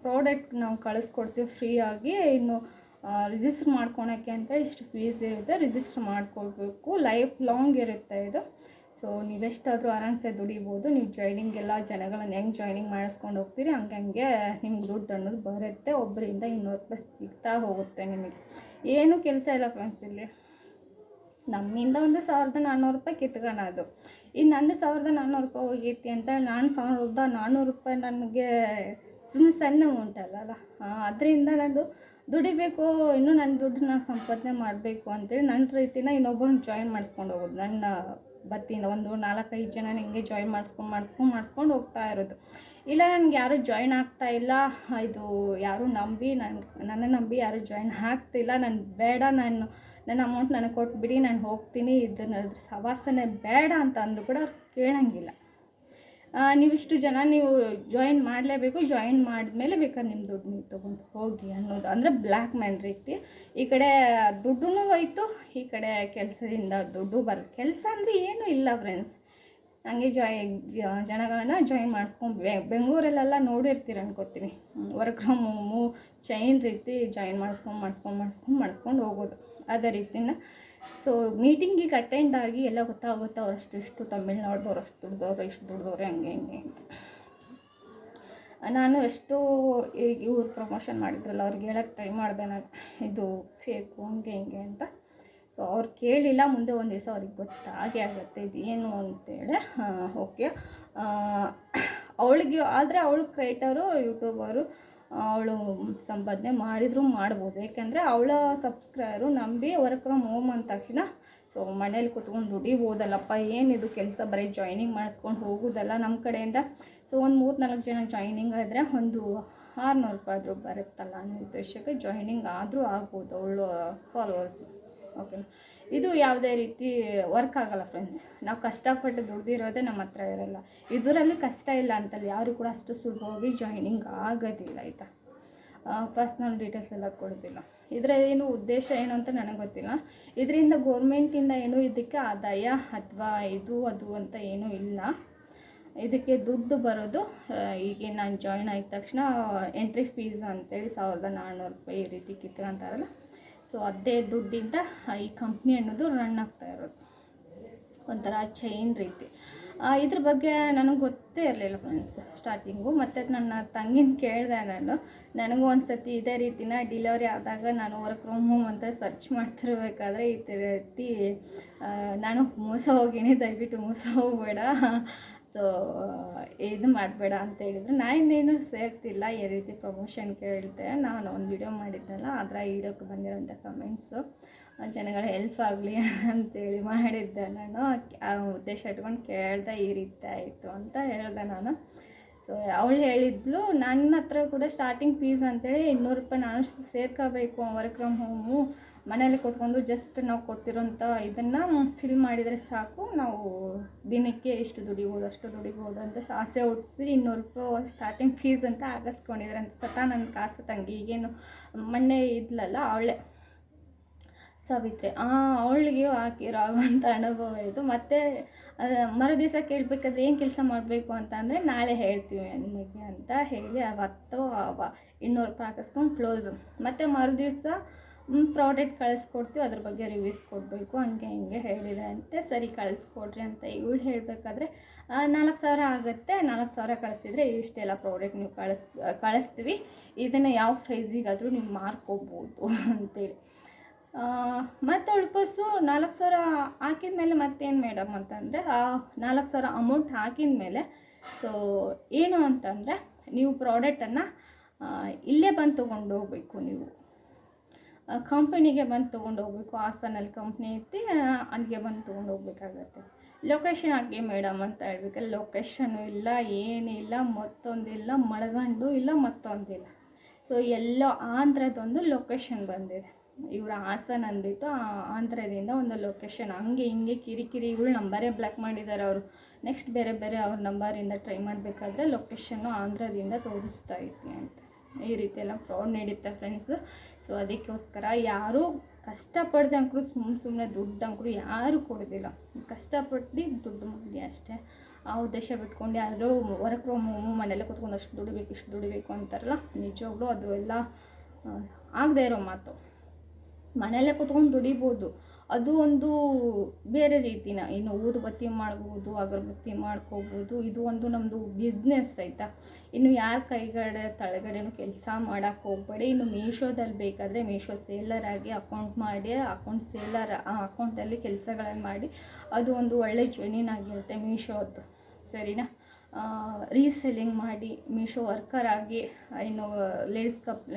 A: ಪ್ರಾಡಕ್ಟ್ ನಾವು ಕಳಿಸ್ಕೊಡ್ತೀವಿ ಫ್ರೀಯಾಗಿ ಇನ್ನು ರಿಜಿಸ್ಟರ್ ಮಾಡ್ಕೊಳಕ್ಕೆ ಅಂತ ಇಷ್ಟು ಫೀಸ್ ಇರುತ್ತೆ. ರಿಜಿಸ್ಟರ್ ಮಾಡ್ಕೊಳ್ಬೇಕು. ಲೈಫ್ ಲಾಂಗ್ ಇರುತ್ತೆ ಇದು. ಸೊ ನೀವೆಷ್ಟಾದರೂ ಆರಾಮ್ಸೆ ದುಡಿಬೋದು. ನೀವು ಜಾಯ್ನಿಂಗ್ ಎಲ್ಲ ಜನಗಳನ್ನ ಹೆಂಗೆ ಜಾಯ್ನಿಂಗ್ ಮಾಡಿಸ್ಕೊಂಡು ಹೋಗ್ತೀರಿ, ಹಂಗೆ ಹಂಗೆ ನಿಮ್ಗೆ ದುಡ್ಡು ಅನ್ನೋದು ಬರುತ್ತೆ. ಒಬ್ಬರಿಂದ ಇನ್ನೂರು ರೂಪಾಯಿ ಸಿಗ್ತಾ ಹೋಗುತ್ತೆ ನಿಮಗೆ. ಏನು ಕೆಲಸ ಇಲ್ಲ ಫ್ರೆಂಡ್ಸ್ ಇಲ್ಲಿ. ನಮ್ಮಿಂದ ಒಂದು ಸಾವಿರದ ನಾನ್ನೂರು ರೂಪಾಯಿ ಕಿತ್ಕೊಳ್ಳೋದು ಇನ್ನು ನಂದು ಸಾವಿರದ ನಾನ್ನೂರು ರೂಪಾಯಿ ಹೋಗೈತಿ ಅಂತ ನಾನು ಸಾವಿರದ ನಾನ್ನೂರು ರೂಪಾಯಿ ನನಗೆ ಸುಮ್ಮನೆ ಸಣ್ಣ ಅಮೌಂಟ್ ಅಲ್ಲಲ್ಲ ಅದರಿಂದ ನಾನು ದುಡಿಬೇಕು, ಇನ್ನೂ ನನ್ನ ದುಡ್ಡನ್ನ ಸಂಪಾದನೆ ಮಾಡಬೇಕು ಅಂತೇಳಿ ನನ್ನ ರೀತಿನ ಇನ್ನೊಬ್ಬರನ್ನ ಜಾಯಿನ್ ಮಾಡಿಸ್ಕೊಂಡು ಹೋಗೋದು. ನನ್ನ ಬತ್ತಿಂದ ಒಂದು ನಾಲ್ಕೈದು ಜನ ಹಿಂಗೆ ಜಾಯಿನ್ ಮಾಡಿಸ್ಕೊಂಡು ಮಾಡಿಸ್ಕೊಂಡು ಮಾಡಿಸ್ಕೊಂಡು ಹೋಗ್ತಾ ಇರೋದು. ಇಲ್ಲ, ನನಗೆ ಯಾರೂ ಜಾಯಿನ್ ಆಗ್ತಾ ಇಲ್ಲ. ಇದು ಯಾರೂ ನಂಬಿ ನನ್ನ ನನ್ನ ನಂಬಿ ಯಾರೂ ಜಾಯಿನ್ ಆಗ್ತಿಲ್ಲ. ನಾನು ಬೇಡ, ನಾನು, ನನ್ನ ಅಮೌಂಟ್ ನನಗೆ ಕೊಟ್ಬಿಡಿ, ನಾನು ಹೋಗ್ತೀನಿ. ಇದನ್ನ ಸವಾಸನೆ ಬೇಡ ಅಂತ ಅಂದರೂ ಕೂಡ ಅವ್ರು ಕೇಳೋಂಗಿಲ್ಲ. ನೀವಿಷ್ಟು ಜನ ನೀವು ಜಾಯಿನ್ ಮಾಡಲೇಬೇಕು ಜಾಯಿನ್ ಮಾಡಿದ್ಮೇಲೆ ಬೇಕಾದ್ರೆ ನಿಮ್ಮ ದುಡ್ಡು ನೀವು ತೊಗೊಂಡು ಹೋಗಿ ಅನ್ನೋದು. ಅಂದರೆ ಬ್ಲ್ಯಾಕ್ ಮ್ಯಾನ್ ರೀತಿ. ಈ ಕಡೆ ದುಡ್ಡು ಹೋಯಿತು, ಈ ಕಡೆ ಕೆಲಸದಿಂದ ದುಡ್ಡು ಬರ, ಕೆಲಸ ಅಂದರೆ ಏನೂ ಇಲ್ಲ ಫ್ರೆಂಡ್ಸ್ ಹಂಗೆ ಜಾಯ್ ಜನಗಳನ್ನ ಜಾಯಿನ್ ಮಾಡಿಸ್ಕೊಂಡು ಬೆಂಗಳೂರಲ್ಲೆಲ್ಲ ನೋಡಿರ್ತೀರ ಅನ್ಕೋತೀನಿ. ವರ್ಕ್ ಫ್ರಮ್ ಹೋಮು ಚೈನ್ ರೀತಿ ಜಾಯಿನ್ ಮಾಡಿಸ್ಕೊಂಡು ಮಾಡಿಸ್ಕೊಂಡು ಮಾಡಿಸ್ಕೊಂಡು ಮಾಡಿಸ್ಕೊಂಡು ಹೋಗೋದು. ಅದೇ ರೀತಿನ. ಸೊ ಮೀಟಿಂಗಿಗೆ ಅಟೆಂಡ್ ಆಗಿ ಎಲ್ಲ ಗೊತ್ತಾಗುತ್ತೆ ಅವರಷ್ಟು ಇಷ್ಟು ತಮಿಳ್ನಾಡ್ದವ್ರು ಅಷ್ಟು ದುಡ್ದವ್ರು, ಇಷ್ಟು ದುಡ್ದವ್ರೆ ಹಂಗೆ, ಹಿಂಗೆ ಅಂತ. ನಾನು ಎಷ್ಟು ಈಗ ಇವ್ರು ಪ್ರಮೋಷನ್ ಮಾಡಿದ್ರಲ್ಲ, ಅವ್ರಿಗೆ ಹೇಳಕ್ಕೆ ಟ್ರೈ ಮಾಡಿದೆ ನಾನು, ಇದು ಫೇಕು ಹಂಗೆ, ಹಿಂಗೆ ಅಂತ. ಸೊ ಅವ್ರು ಕೇಳಿಲ್ಲ, ಮುಂದೆ ಒಂದು ದಿವಸ ಅವ್ರಿಗೆ ಗೊತ್ತಾಗೇ ಆಗುತ್ತೆ, ಇದು ಏನು ಅಂತೇಳಿ. ಓಕೆ ಅವಳಿಗೆ, ಆದರೆ ಅವಳು ಕ್ರಿಯೇಟರು ಯೂಟ್ಯೂಬರು ಅವಳು ಸಂಪಾದನೆ ಮಾಡಿದರೂ ಮಾಡ್ಬೋದು. ಏಕೆಂದರೆ ಅವಳ ಸಬ್ಸ್ಕ್ರೈಬರು ನಂಬಿ ವರ್ಕ್ ಫ್ರಮ್ ಹೋಮ್ ಅಂದ ತಕ್ಷಣ, ಸೊ ಮನೇಲಿ ಕೂತ್ಕೊಂಡು ದುಡಿಬೋದಲ್ಲಪ್ಪ ಏನಿದು ಕೆಲಸ ಬರೀ ಜಾಯ್ನಿಂಗ್ ಮಾಡಿಸ್ಕೊಂಡು ಹೋಗೋದಲ್ಲ ನಮ್ಮ ಕಡೆಯಿಂದ. ಸೊ ಒಂದು ಮೂರು ನಾಲ್ಕು ಜನ ಜಾಯ್ನಿಂಗ್ ಆದರೆ ಒಂದು ಆರುನೂರು ರೂಪಾಯಿ ಆದರೂ ಬರುತ್ತಲ್ಲ ಅನ್ನೋ ಉದ್ದೇಶಕ್ಕೆ ಜಾಯ್ನಿಂಗ್ ಆದರೂ ಆಗ್ಬೋದು ಅವಳು ಫಾಲೋವರ್ಸು ಓಕೆ ಇದು ಯಾವುದೇ ರೀತಿ ವರ್ಕ್ ಆಗಲ್ಲ ಫ್ರೆಂಡ್ಸ್ ನಾವು ಕಷ್ಟಪಟ್ಟು ದುಡ್ದಿರೋದೇ ನಮ್ಮ ಹತ್ರ ಇರೋಲ್ಲ. ಇದರಲ್ಲಿ ಕಷ್ಟ ಇಲ್ಲ ಅಂತಲ್ಲ ಯಾರು ಕೂಡ ಅಷ್ಟು ಸುಲಭವಾಗಿ ಜಾಯ್ನಿಂಗ್ ಆಗೋದಿಲ್ಲ, ಆಯಿತಾ? ಪರ್ಸ್ನಲ್ ಡೀಟೇಲ್ಸ್ ಎಲ್ಲ ಕೊಡೋದಿಲ್ಲ. ಇದರ ಏನು ಉದ್ದೇಶ ಏನು ಅಂತ ನನಗೆ ಗೊತ್ತಿಲ್ಲ. ಇದರಿಂದ ಗೋರ್ಮೆಂಟಿಂದ ಏನು ಇದಕ್ಕೆ ಆದಾಯ ಅಥವಾ ಇದು, ಅದು ಅಂತ ಏನೂ ಇಲ್ಲ. ಇದಕ್ಕೆ ದುಡ್ಡು ಬರೋದು ಈಗ ನಾನು ಜಾಯ್ನ್ ಆದ ತಕ್ಷಣ ಎಂಟ್ರಿ ಫೀಸ್ ಅಂತೇಳಿ ಸಾವಿರದ ನಾನ್ನೂರು ರೂಪಾಯಿ ಈ ರೀತಿ ಕಿತ್ಕೊಂತಾರಲ್ಲ? ಸೊ ಅದೇ ದುಡ್ಡಿಂದ ಈ ಕಂಪ್ನಿ ಅನ್ನೋದು ರನ್ ಆಗ್ತಾ ಇರೋದು. ಒಂಥರ ಚೈನ್ ರೀತಿ. ಇದ್ರ ಬಗ್ಗೆ ನನಗೆ ಗೊತ್ತೇ ಇರಲಿಲ್ಲ ಫ್ರೆಂಡ್ಸ್ ಸ್ಟಾರ್ಟಿಂಗು ಮತ್ತು ನನ್ನ ತಂಗಿನ ಕೇಳಿದೆ ನಾನು, ನನಗೂ ಒಂದು ಸತಿ ಇದೇ ರೀತಿನ ಡಿಲಿವರಿ ಆದಾಗ ನಾನು ವರ್ಕ್ ಫ್ರಮ್ ಹೋಮ್ ಅಂತ ಸರ್ಚ್ ಮಾಡ್ತಿರ್ಬೇಕಾದ್ರೆ ಈ ರೀತಿ ನಾನು ಮೋಸ ಹೋಗಿನಿ, ದಯವಿಟ್ಟು ಮೋಸ ಹೋಗಬೇಡ. ಸೊ ಇದು ಮಾಡಬೇಡ ಅಂತ ಹೇಳಿದ್ರು. ನಾನಿನ್ನೇನು ಸೇರ್ತಿಲ್ಲ, ಈ ರೀತಿ ಪ್ರಮೋಷನ್ ಕೇಳಿದೆ. ನಾನು ಒಂದು ವಿಡಿಯೋ ಮಾಡಿದ್ದೆಲ್ಲ ಅದರ ವಿಡಿಯೋಕ್ಕೆ ಬಂದಿರೋಂಥ ಕಮೆಂಟ್ಸು ಜನಗಳ ಹೆಲ್ಪ್ ಆಗಲಿ ಅಂತೇಳಿ ಮಾಡಿದ್ದೆ ನಾನು. ಆ ಉದ್ದೇಶ ಇಟ್ಕೊಂಡು ಕೇಳ್ದೆ, ಈ ರೀತಿ ಆಯಿತು ಅಂತ ಹೇಳಿದೆ ನಾನು. ಸೊ ಅವಳು ಹೇಳಿದ್ಲು ನನ್ನ ಹತ್ರ ಕೂಡ ಸ್ಟಾರ್ಟಿಂಗ್ ಫೀಸ್ ಅಂತೇಳಿ ಇನ್ನೂರು ರೂಪಾಯಿ ನಾನು ಸೇರ್ಕೋಬೇಕು ವರ್ಕ್ ಫ್ರಮ್ ಹೋಮು ಮನೇಲಿ ಕೂತ್ಕೊಂಡು ಜಸ್ಟ್ ನಾವು ಕೊಟ್ಟಿರೋಂಥ ಇದನ್ನು ಫಿಲ್ ಮಾಡಿದರೆ ಸಾಕು. ನಾವು ದಿನಕ್ಕೆ ಇಷ್ಟು ದುಡಿಬೋದು, ಅಷ್ಟು ದುಡಿಬೋದು ಅಂತ ಆಸೆ ಹುಟ್ಟಿಸಿ ಇನ್ನೂರು ರೂಪಾಯಿ ಸ್ಟಾರ್ಟಿಂಗ್ ಫೀಸ್ ಅಂತ ಹಾಕಿಸ್ಕೊಂಡಿದ್ರೆ ಅಂತ ಸತ ನನ್ನ ಕಾಸು ತಂಗಿ, ಈಗೇನು ಮೊನ್ನೆ ಇದ್ಲಲ್ಲ ಅವಳೆ. ಸಾವಿತ್ರಿ ಅವಳಿಗೆ ಹಾಕಿರೋ ಆಗುವಂಥ ಅನುಭವ ಇದು. ಮತ್ತು ಮರು ದಿವಸ ಕೇಳಬೇಕಾದ್ರೆ ಏನು ಕೆಲಸ ಮಾಡಬೇಕು ಅಂತ ಅಂದರೆ ನಾಳೆ ಹೇಳ್ತೀವಿ ನಿಮಗೆ ಅಂತ ಹೇಳಿ ಅವತ್ತು ಅವ ಇನ್ನೂರು ರೂಪಾಯಿ ಹಾಕಿಸ್ಕೊಂಡು ಕ್ಲೋಸು ಮತ್ತು ಮರು ದಿವಸ ಪ್ರಾಡಕ್ಟ್ ಕಳಿಸ್ಕೊಡ್ತೀವಿ, ಅದ್ರ ಬಗ್ಗೆ ರಿವ್ಯೂಸ್ ಕೊಡಬೇಕು, ಹಂಗೆ ಹಿಂಗೆ ಹೇಳಿದೆ ಅಂತೆ ಸರಿ ಕಳಿಸ್ಕೊಡ್ರಿ ಅಂತ ಇವಳು ಹೇಳಬೇಕಾದ್ರೆ ನಾಲ್ಕು ಸಾವಿರ ಆಗುತ್ತೆ, ನಾಲ್ಕು ಸಾವಿರ ಕಳಿಸಿದರೆ ಇಷ್ಟೆಲ್ಲ ಪ್ರಾಡಕ್ಟ್ ನೀವು ಕಳಿಸ್, ಕಳಿಸ್ತೀವಿ, ಇದನ್ನು ಯಾವ ಪ್ರೈಸಿಗಾದರೂ ನೀವು ಮಾರ್ಕೋಬೋದು ಅಂತೇಳಿ. ಮತ್ತು ಉಳ್ಪಸ್ಸು ನಾಲ್ಕು ಸಾವಿರ ಹಾಕಿದ ಮೇಲೆ ಮತ್ತೇನು ಮೇಡಮ್ ಅಂತಂದರೆ, ಆ, ನಾಲ್ಕು ಸಾವಿರ ಅಮೌಂಟ್ ಹಾಕಿದ ಮೇಲೆ ಸೊ ಏನು ಅಂತಂದರೆ, ನೀವು ಪ್ರಾಡಕ್ಟನ್ನು ಇಲ್ಲೇ ಬಂದು ತೊಗೊಂಡು ಹೋಗಬೇಕು ನೀವು. ಕಂಪನಿಗೆ ಬಂದು ತೊಗೊಂಡು ಹೋಗ್ಬೇಕು ಹಾಸನಲ್ಲಿ ಕಂಪ್ನಿ ಐತಿ ಅಲ್ಲಿಗೆ ಬಂದು ತೊಗೊಂಡು ಹೋಗ್ಬೇಕಾಗತ್ತೆ ಲೊಕೇಶನ್ ಹಾಕಿ ಮೇಡಮ್ ಅಂತ ಹೇಳಬೇಕು. ಲೊಕೇಶನು ಇಲ್ಲ ಏನಿಲ್ಲ ಮತ್ತೊಂದಿಲ್ಲ ಮಳಗಂಡು ಇಲ್ಲ ಮತ್ತೊಂದಿಲ್ಲ ಸೊ ಎಲ್ಲೋ ಆಂಧ್ರದೊಂದು ಲೊಕೇಶನ್ ಬಂದಿದೆ. ಇವರು ಹಾಸನ ಅಂದ್ಬಿಟ್ಟು ಆಂಧ್ರದಿಂದ ಒಂದು ಲೊಕೇಶನ್ ಹಂಗೆ ಹಿಂಗೆ ಕಿರಿಕಿರಿಗಳು ನಂಬರೇ ಬ್ಲಾಕ್ ಮಾಡಿದ್ದಾರೆ ಅವರು. ನೆಕ್ಸ್ಟ್ ಬೇರೆ ಬೇರೆ ಅವ್ರ ನಂಬರಿಂದ ಟ್ರೈ ಮಾಡಬೇಕಾದ್ರೆ ಲೊಕೇಶನ್ನು ಆಂಧ್ರದಿಂದ ತೋರಿಸ್ತಾ ಐತಿ ಅಂತ. ಈ ರೀತಿ ಎಲ್ಲ ಫ್ರಾಡ್ ನಡೀತಾ ಫ್ರೆಂಡ್ಸು ಸೊ ಅದಕ್ಕೋಸ್ಕರ ಯಾರೂ ಕಷ್ಟಪಡ್ದೆ ಅಂಕರು ಸುಮ್ಮನೆ ಸುಮ್ಮನೆ ದುಡ್ಡು ಅಂಕರು ಯಾರೂ ಕೊಡೋದಿಲ್ಲ. ಕಷ್ಟಪಟ್ಟು ದುಡ್ಡು ಮಾಡಿ ಅಷ್ಟೇ. ಆ ಉದ್ದೇಶ ಬಿಟ್ಕೊಂಡು ಯಾರು ವರ್ಕ್ ಫ್ರಮ್ ಹೋಮು ಕೂತ್ಕೊಂಡು ಅಷ್ಟು ದುಡಿಬೇಕು ಇಷ್ಟು ದುಡಿಬೇಕು ಅಂತಾರಲ್ಲ, ನಿಜವಾಗ್ಲೂ ಅದು ಎಲ್ಲ ಆಗದೆ ಇರೋ ಮಾತು. ಮನೆಯಲ್ಲೇ ಕುತ್ಕೊಂಡು ದುಡಿಬೋದು. ಅದು ಒಂದು ಬೇರೆ ರೀತಿನ ಇನ್ನು ಊದುಬತ್ತಿ ಮಾಡ್ಬೋದು, ಅಗರಬತ್ತಿ ಮಾಡ್ಕೋಬೋದು, ಇದು ಒಂದು ನಮ್ಮದು ಬಿಸ್ನೆಸ್ ಆಯಿತಾ? ಇನ್ನು ಯಾರ ಕೈಗಡೆ ತಳಗಡೆನೂ ಕೆಲಸ ಮಾಡೋಕ್ಕೆ ಹೋಗ್ಬೇಡಿ. ಇನ್ನು ಮೀಶೋದಲ್ಲಿ ಬೇಕಾದರೆ ಮೀಶೋ ಸೇಲರ್ ಆಗಿ ಅಕೌಂಟ್ ಮಾಡಿ ಅಕೌಂಟ್ ಸೇಲರ್ ಆ ಅಕೌಂಟಲ್ಲಿ ಕೆಲಸಗಳನ್ನು ಮಾಡಿ, ಅದು ಒಂದು ಒಳ್ಳೆ ಜೆನ್ಯೂನ್ ಆಗಿರುತ್ತೆ ಮೀಶೋದ್ದು ಸರಿನಾ? ರೀಸೆಲ್ಲಿಂಗ್ ಮಾಡಿ ಮೀಶೋ ವರ್ಕರ್ ಆಗಿ, ಇನ್ನು ಲೇಡೀಸ್ ಕಪ್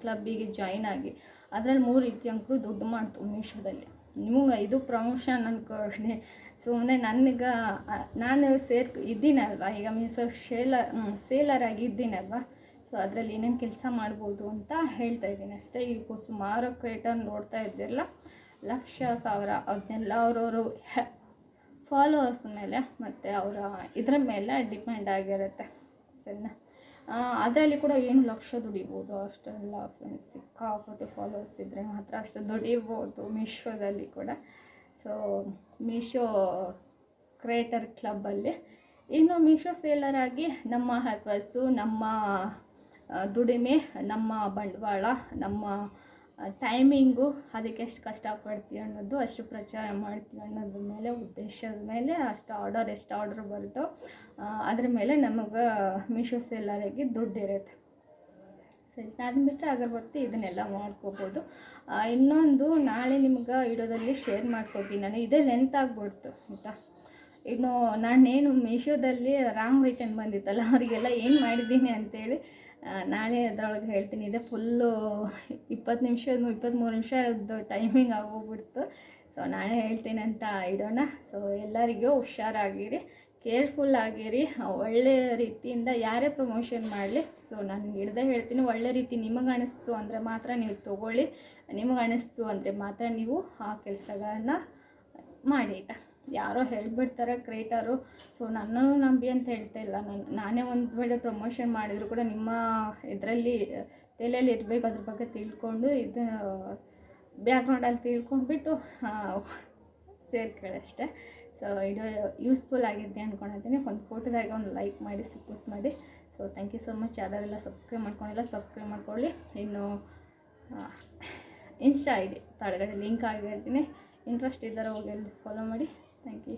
A: ಕ್ಲಬ್ಬಿಗೆ ಜಾಯ್ನ್ ಆಗಿ, ಅದರಲ್ಲಿ ಮೂರು ರೀತಿ ಅಂಕರು ದುಡ್ಡು ಮಾಡ್ತು ಮೀಶೋದಲ್ಲಿ ನಿಮ್ಗೆ ಇದು ಪ್ರಮೋಷನ್ ಅನ್ಕೊಳ್ಳಿ ಸುಮ್ಮನೆ ನನಗೆ ನಾನು ಸೇರ್, ಇದ್ದೀನಲ್ವ? ಈಗ ಮೀನ್ಸ್ ಶೇಲರ್ ಸೇಲರ್ ಆಗಿದ್ದೀನಲ್ವ ಸೊ ಅದರಲ್ಲಿ ಏನೇನು ಕೆಲಸ ಮಾಡ್ಬೋದು ಅಂತ ಹೇಳ್ತಾ ಇದ್ದೀನಿ ಅಷ್ಟೇ. ಈಗ ಸುಮಾರು ಕ್ರೇಟರ್ ನೋಡ್ತಾ ಇದ್ದಿರಲ್ಲ? ಲಕ್ಷ, ಸಾವಿರ ಅದನ್ನೆಲ್ಲ ಅವರವರು ಫಾಲೋವರ್ಸ್ ಮೇಲೆ ಮತ್ತು ಅವರ ಇದರ ಮೇಲೆ ಡಿಪೆಂಡ್ ಆಗಿರುತ್ತೆ. ಸರಿನಾ? ಅದರಲ್ಲಿ ಕೂಡ ಏನು ಲಕ್ಷ ದುಡಿಬೋದು ಅಷ್ಟೆಲ್ಲ ಫ್ರೆಂಡ್ಸ್ ಸಿಕ್ಕಾಪಟ್ಟೆ ಫಾಲೋವರ್ಸ್ ಇದ್ದರೆ ಮಾತ್ರ ಅಷ್ಟು ದುಡಿಬೋದು ಮೀಶೋದಲ್ಲಿ ಕೂಡ. ಸೊ ಮೀಶೋ ಕ್ರಿಯೇಟರ್ ಕ್ಲಬ್ಬಲ್ಲಿ ಇನ್ನು ಮೀಶೋ ಸೇಲರ್ ಆಗಿ ನಮ್ಮ ಹ್ಯಾಪರ್ಸು ನಮ್ಮ ದುಡಿಮೆ, ನಮ್ಮ ಬಂಡವಾಳ, ನಮ್ಮ ಟೈಮಿಂಗು ಅದಕ್ಕೆ ಎಷ್ಟು ಕಷ್ಟಪಡ್ತೀವಿ ಅನ್ನೋದು, ಅಷ್ಟು ಪ್ರಚಾರ ಮಾಡ್ತೀವಿ ಅನ್ನೋದ್ರ ಮೇಲೆ, ಉದ್ದೇಶದ ಮೇಲೆ ಅಷ್ಟು ಆರ್ಡರ್ ಎಷ್ಟು ಆರ್ಡರ್ ಬರುತ್ತೋ ಅದ್ರ ಮೇಲೆ ನಮಗೆ ಮೀಶೋ ಸೆಲ್ಲರಿಗೆ ದುಡ್ಡು ಇರುತ್ತೆ. ಸರಿ ಅದನ್ನ ಬಿಟ್ಟರೆ ಅಗರಬತ್ತಿ ಇದನ್ನೆಲ್ಲ ಮಾಡ್ಕೋಬೋದು. ಇನ್ನೊಂದು ನಾಳೆ ನಿಮ್ಗೆ ಇಡೋದಲ್ಲಿ ಶೇರ್ ಮಾಡ್ಕೊತೀನಿ ನಾನು. ಇದೇ ಲೆಂತ್ ಆಗ್ಬಿಡ್ತು, ಆಯಿತಾ? ಇನ್ನು ನಾನೇನು ಮೀಶೋದಲ್ಲಿ ರಾಂಗ್ ರಿಟರ್ನ್ ಬಂದಿತ್ತಲ್ಲ, ಅವರಿಗೆಲ್ಲ ಏನು ಮಾಡಿದ್ದೀನಿ ಅಂತೇಳಿ ನಾಳೆ ಅದರೊಳಗೆ ಹೇಳ್ತೀನಿ. ಇದೆ ಫುಲ್ಲು ಇಪ್ಪತ್ತು ನಿಮಿಷ ಇಪ್ಪತ್ತ್ಮೂರು ನಿಮಿಷದ್ದು ಟೈಮಿಂಗ್ ಆಗೋಗ್ಬಿಡ್ತು. ಸೊ ನಾಳೆ ಹೇಳ್ತೀನಿ ಅಂತ ಇಡೋಣ. ಸೊ ಎಲ್ಲರಿಗೂ ಹುಷಾರಾಗಿರಿ ಕೇರ್ಫುಲ್ ಆಗಿರಿ. ಒಳ್ಳೆಯ ರೀತಿಯಿಂದ ಯಾರೇ ಪ್ರಮೋಷನ್ ಮಾಡಲಿ. ಸೊ ನಾನು ಹಿಡ್ದೆ ಹೇಳ್ತೀನಿ, ಒಳ್ಳೆ ರೀತಿ ನಿಮಗೆ ಅನಿಸ್ತು ಅಂದರೆ ಮಾತ್ರ ನೀವು ತೊಗೊಳ್ಳಿ. ನಿಮಗೆ ಅನಿಸ್ತು ಅಂದರೆ ಮಾತ್ರ ನೀವು ಆ ಕೆಲಸಗಳನ್ನ ಮಾಡಿ ಆಯಿತಾ? ಯಾರೋ ಹೇಳ್ಬಿಡ್ತಾರೆ ಕ್ರಿಯೇಟರು. ಸೊ ನನ್ನನ್ನು ನಂಬಿ ಅಂತ ಹೇಳ್ತಾ ಇಲ್ಲ. ನಾನು, ನಾನೇ ಒಂದು ವೇಳೆ ಪ್ರಮೋಷನ್ ಮಾಡಿದರೂ ಕೂಡ ನಿಮ್ಮ ಇದರಲ್ಲಿ, ತಲೆಯಲ್ಲಿ ಇರಬೇಕು, ಅದ್ರ ಬಗ್ಗೆ ತಿಳ್ಕೊಂಡು ಇದು ಬ್ಯಾಕ್ಗ್ರೌಂಡಲ್ಲಿ ತಿಳ್ಕೊಂಡ್ಬಿಟ್ಟು ಸೇರ್ಕೊಳ್ಳಿ ಅಷ್ಟೇ. ಸೊ ಇದು ಯೂಸ್ಫುಲ್ ಆಗಿದೆ ಅಂದ್ಕೊಂಡಿದ್ದೀನಿ ಒಂದು ಫೋಟೋದಾಗ ಒಂದು ಲೈಕ್ ಮಾಡಿ ಸಪೋರ್ಟ್ ಮಾಡಿ. So thank you so much ಯಾವ್ದಾರೆಲ್ಲ subscribe ಮಾಡ್ಕೊಂಡಿಲ್ಲ ಸಬ್ಸ್ಕ್ರೈಬ್ ಮಾಡ್ಕೊಳ್ಳಿ. ಇನ್ನು ಇನ್ಸ್ಟಾ ಇದೆ. ತಳಗಡೆ ಲಿಂಕ್ ಆಗಿರ್ತೀನಿ ಇಂಟ್ರೆಸ್ಟ್ ಇದ್ದರೆ ಹೋಗಿ ಅಲ್ಲಿ ಫಾಲೋ ಮಾಡಿ. Thank you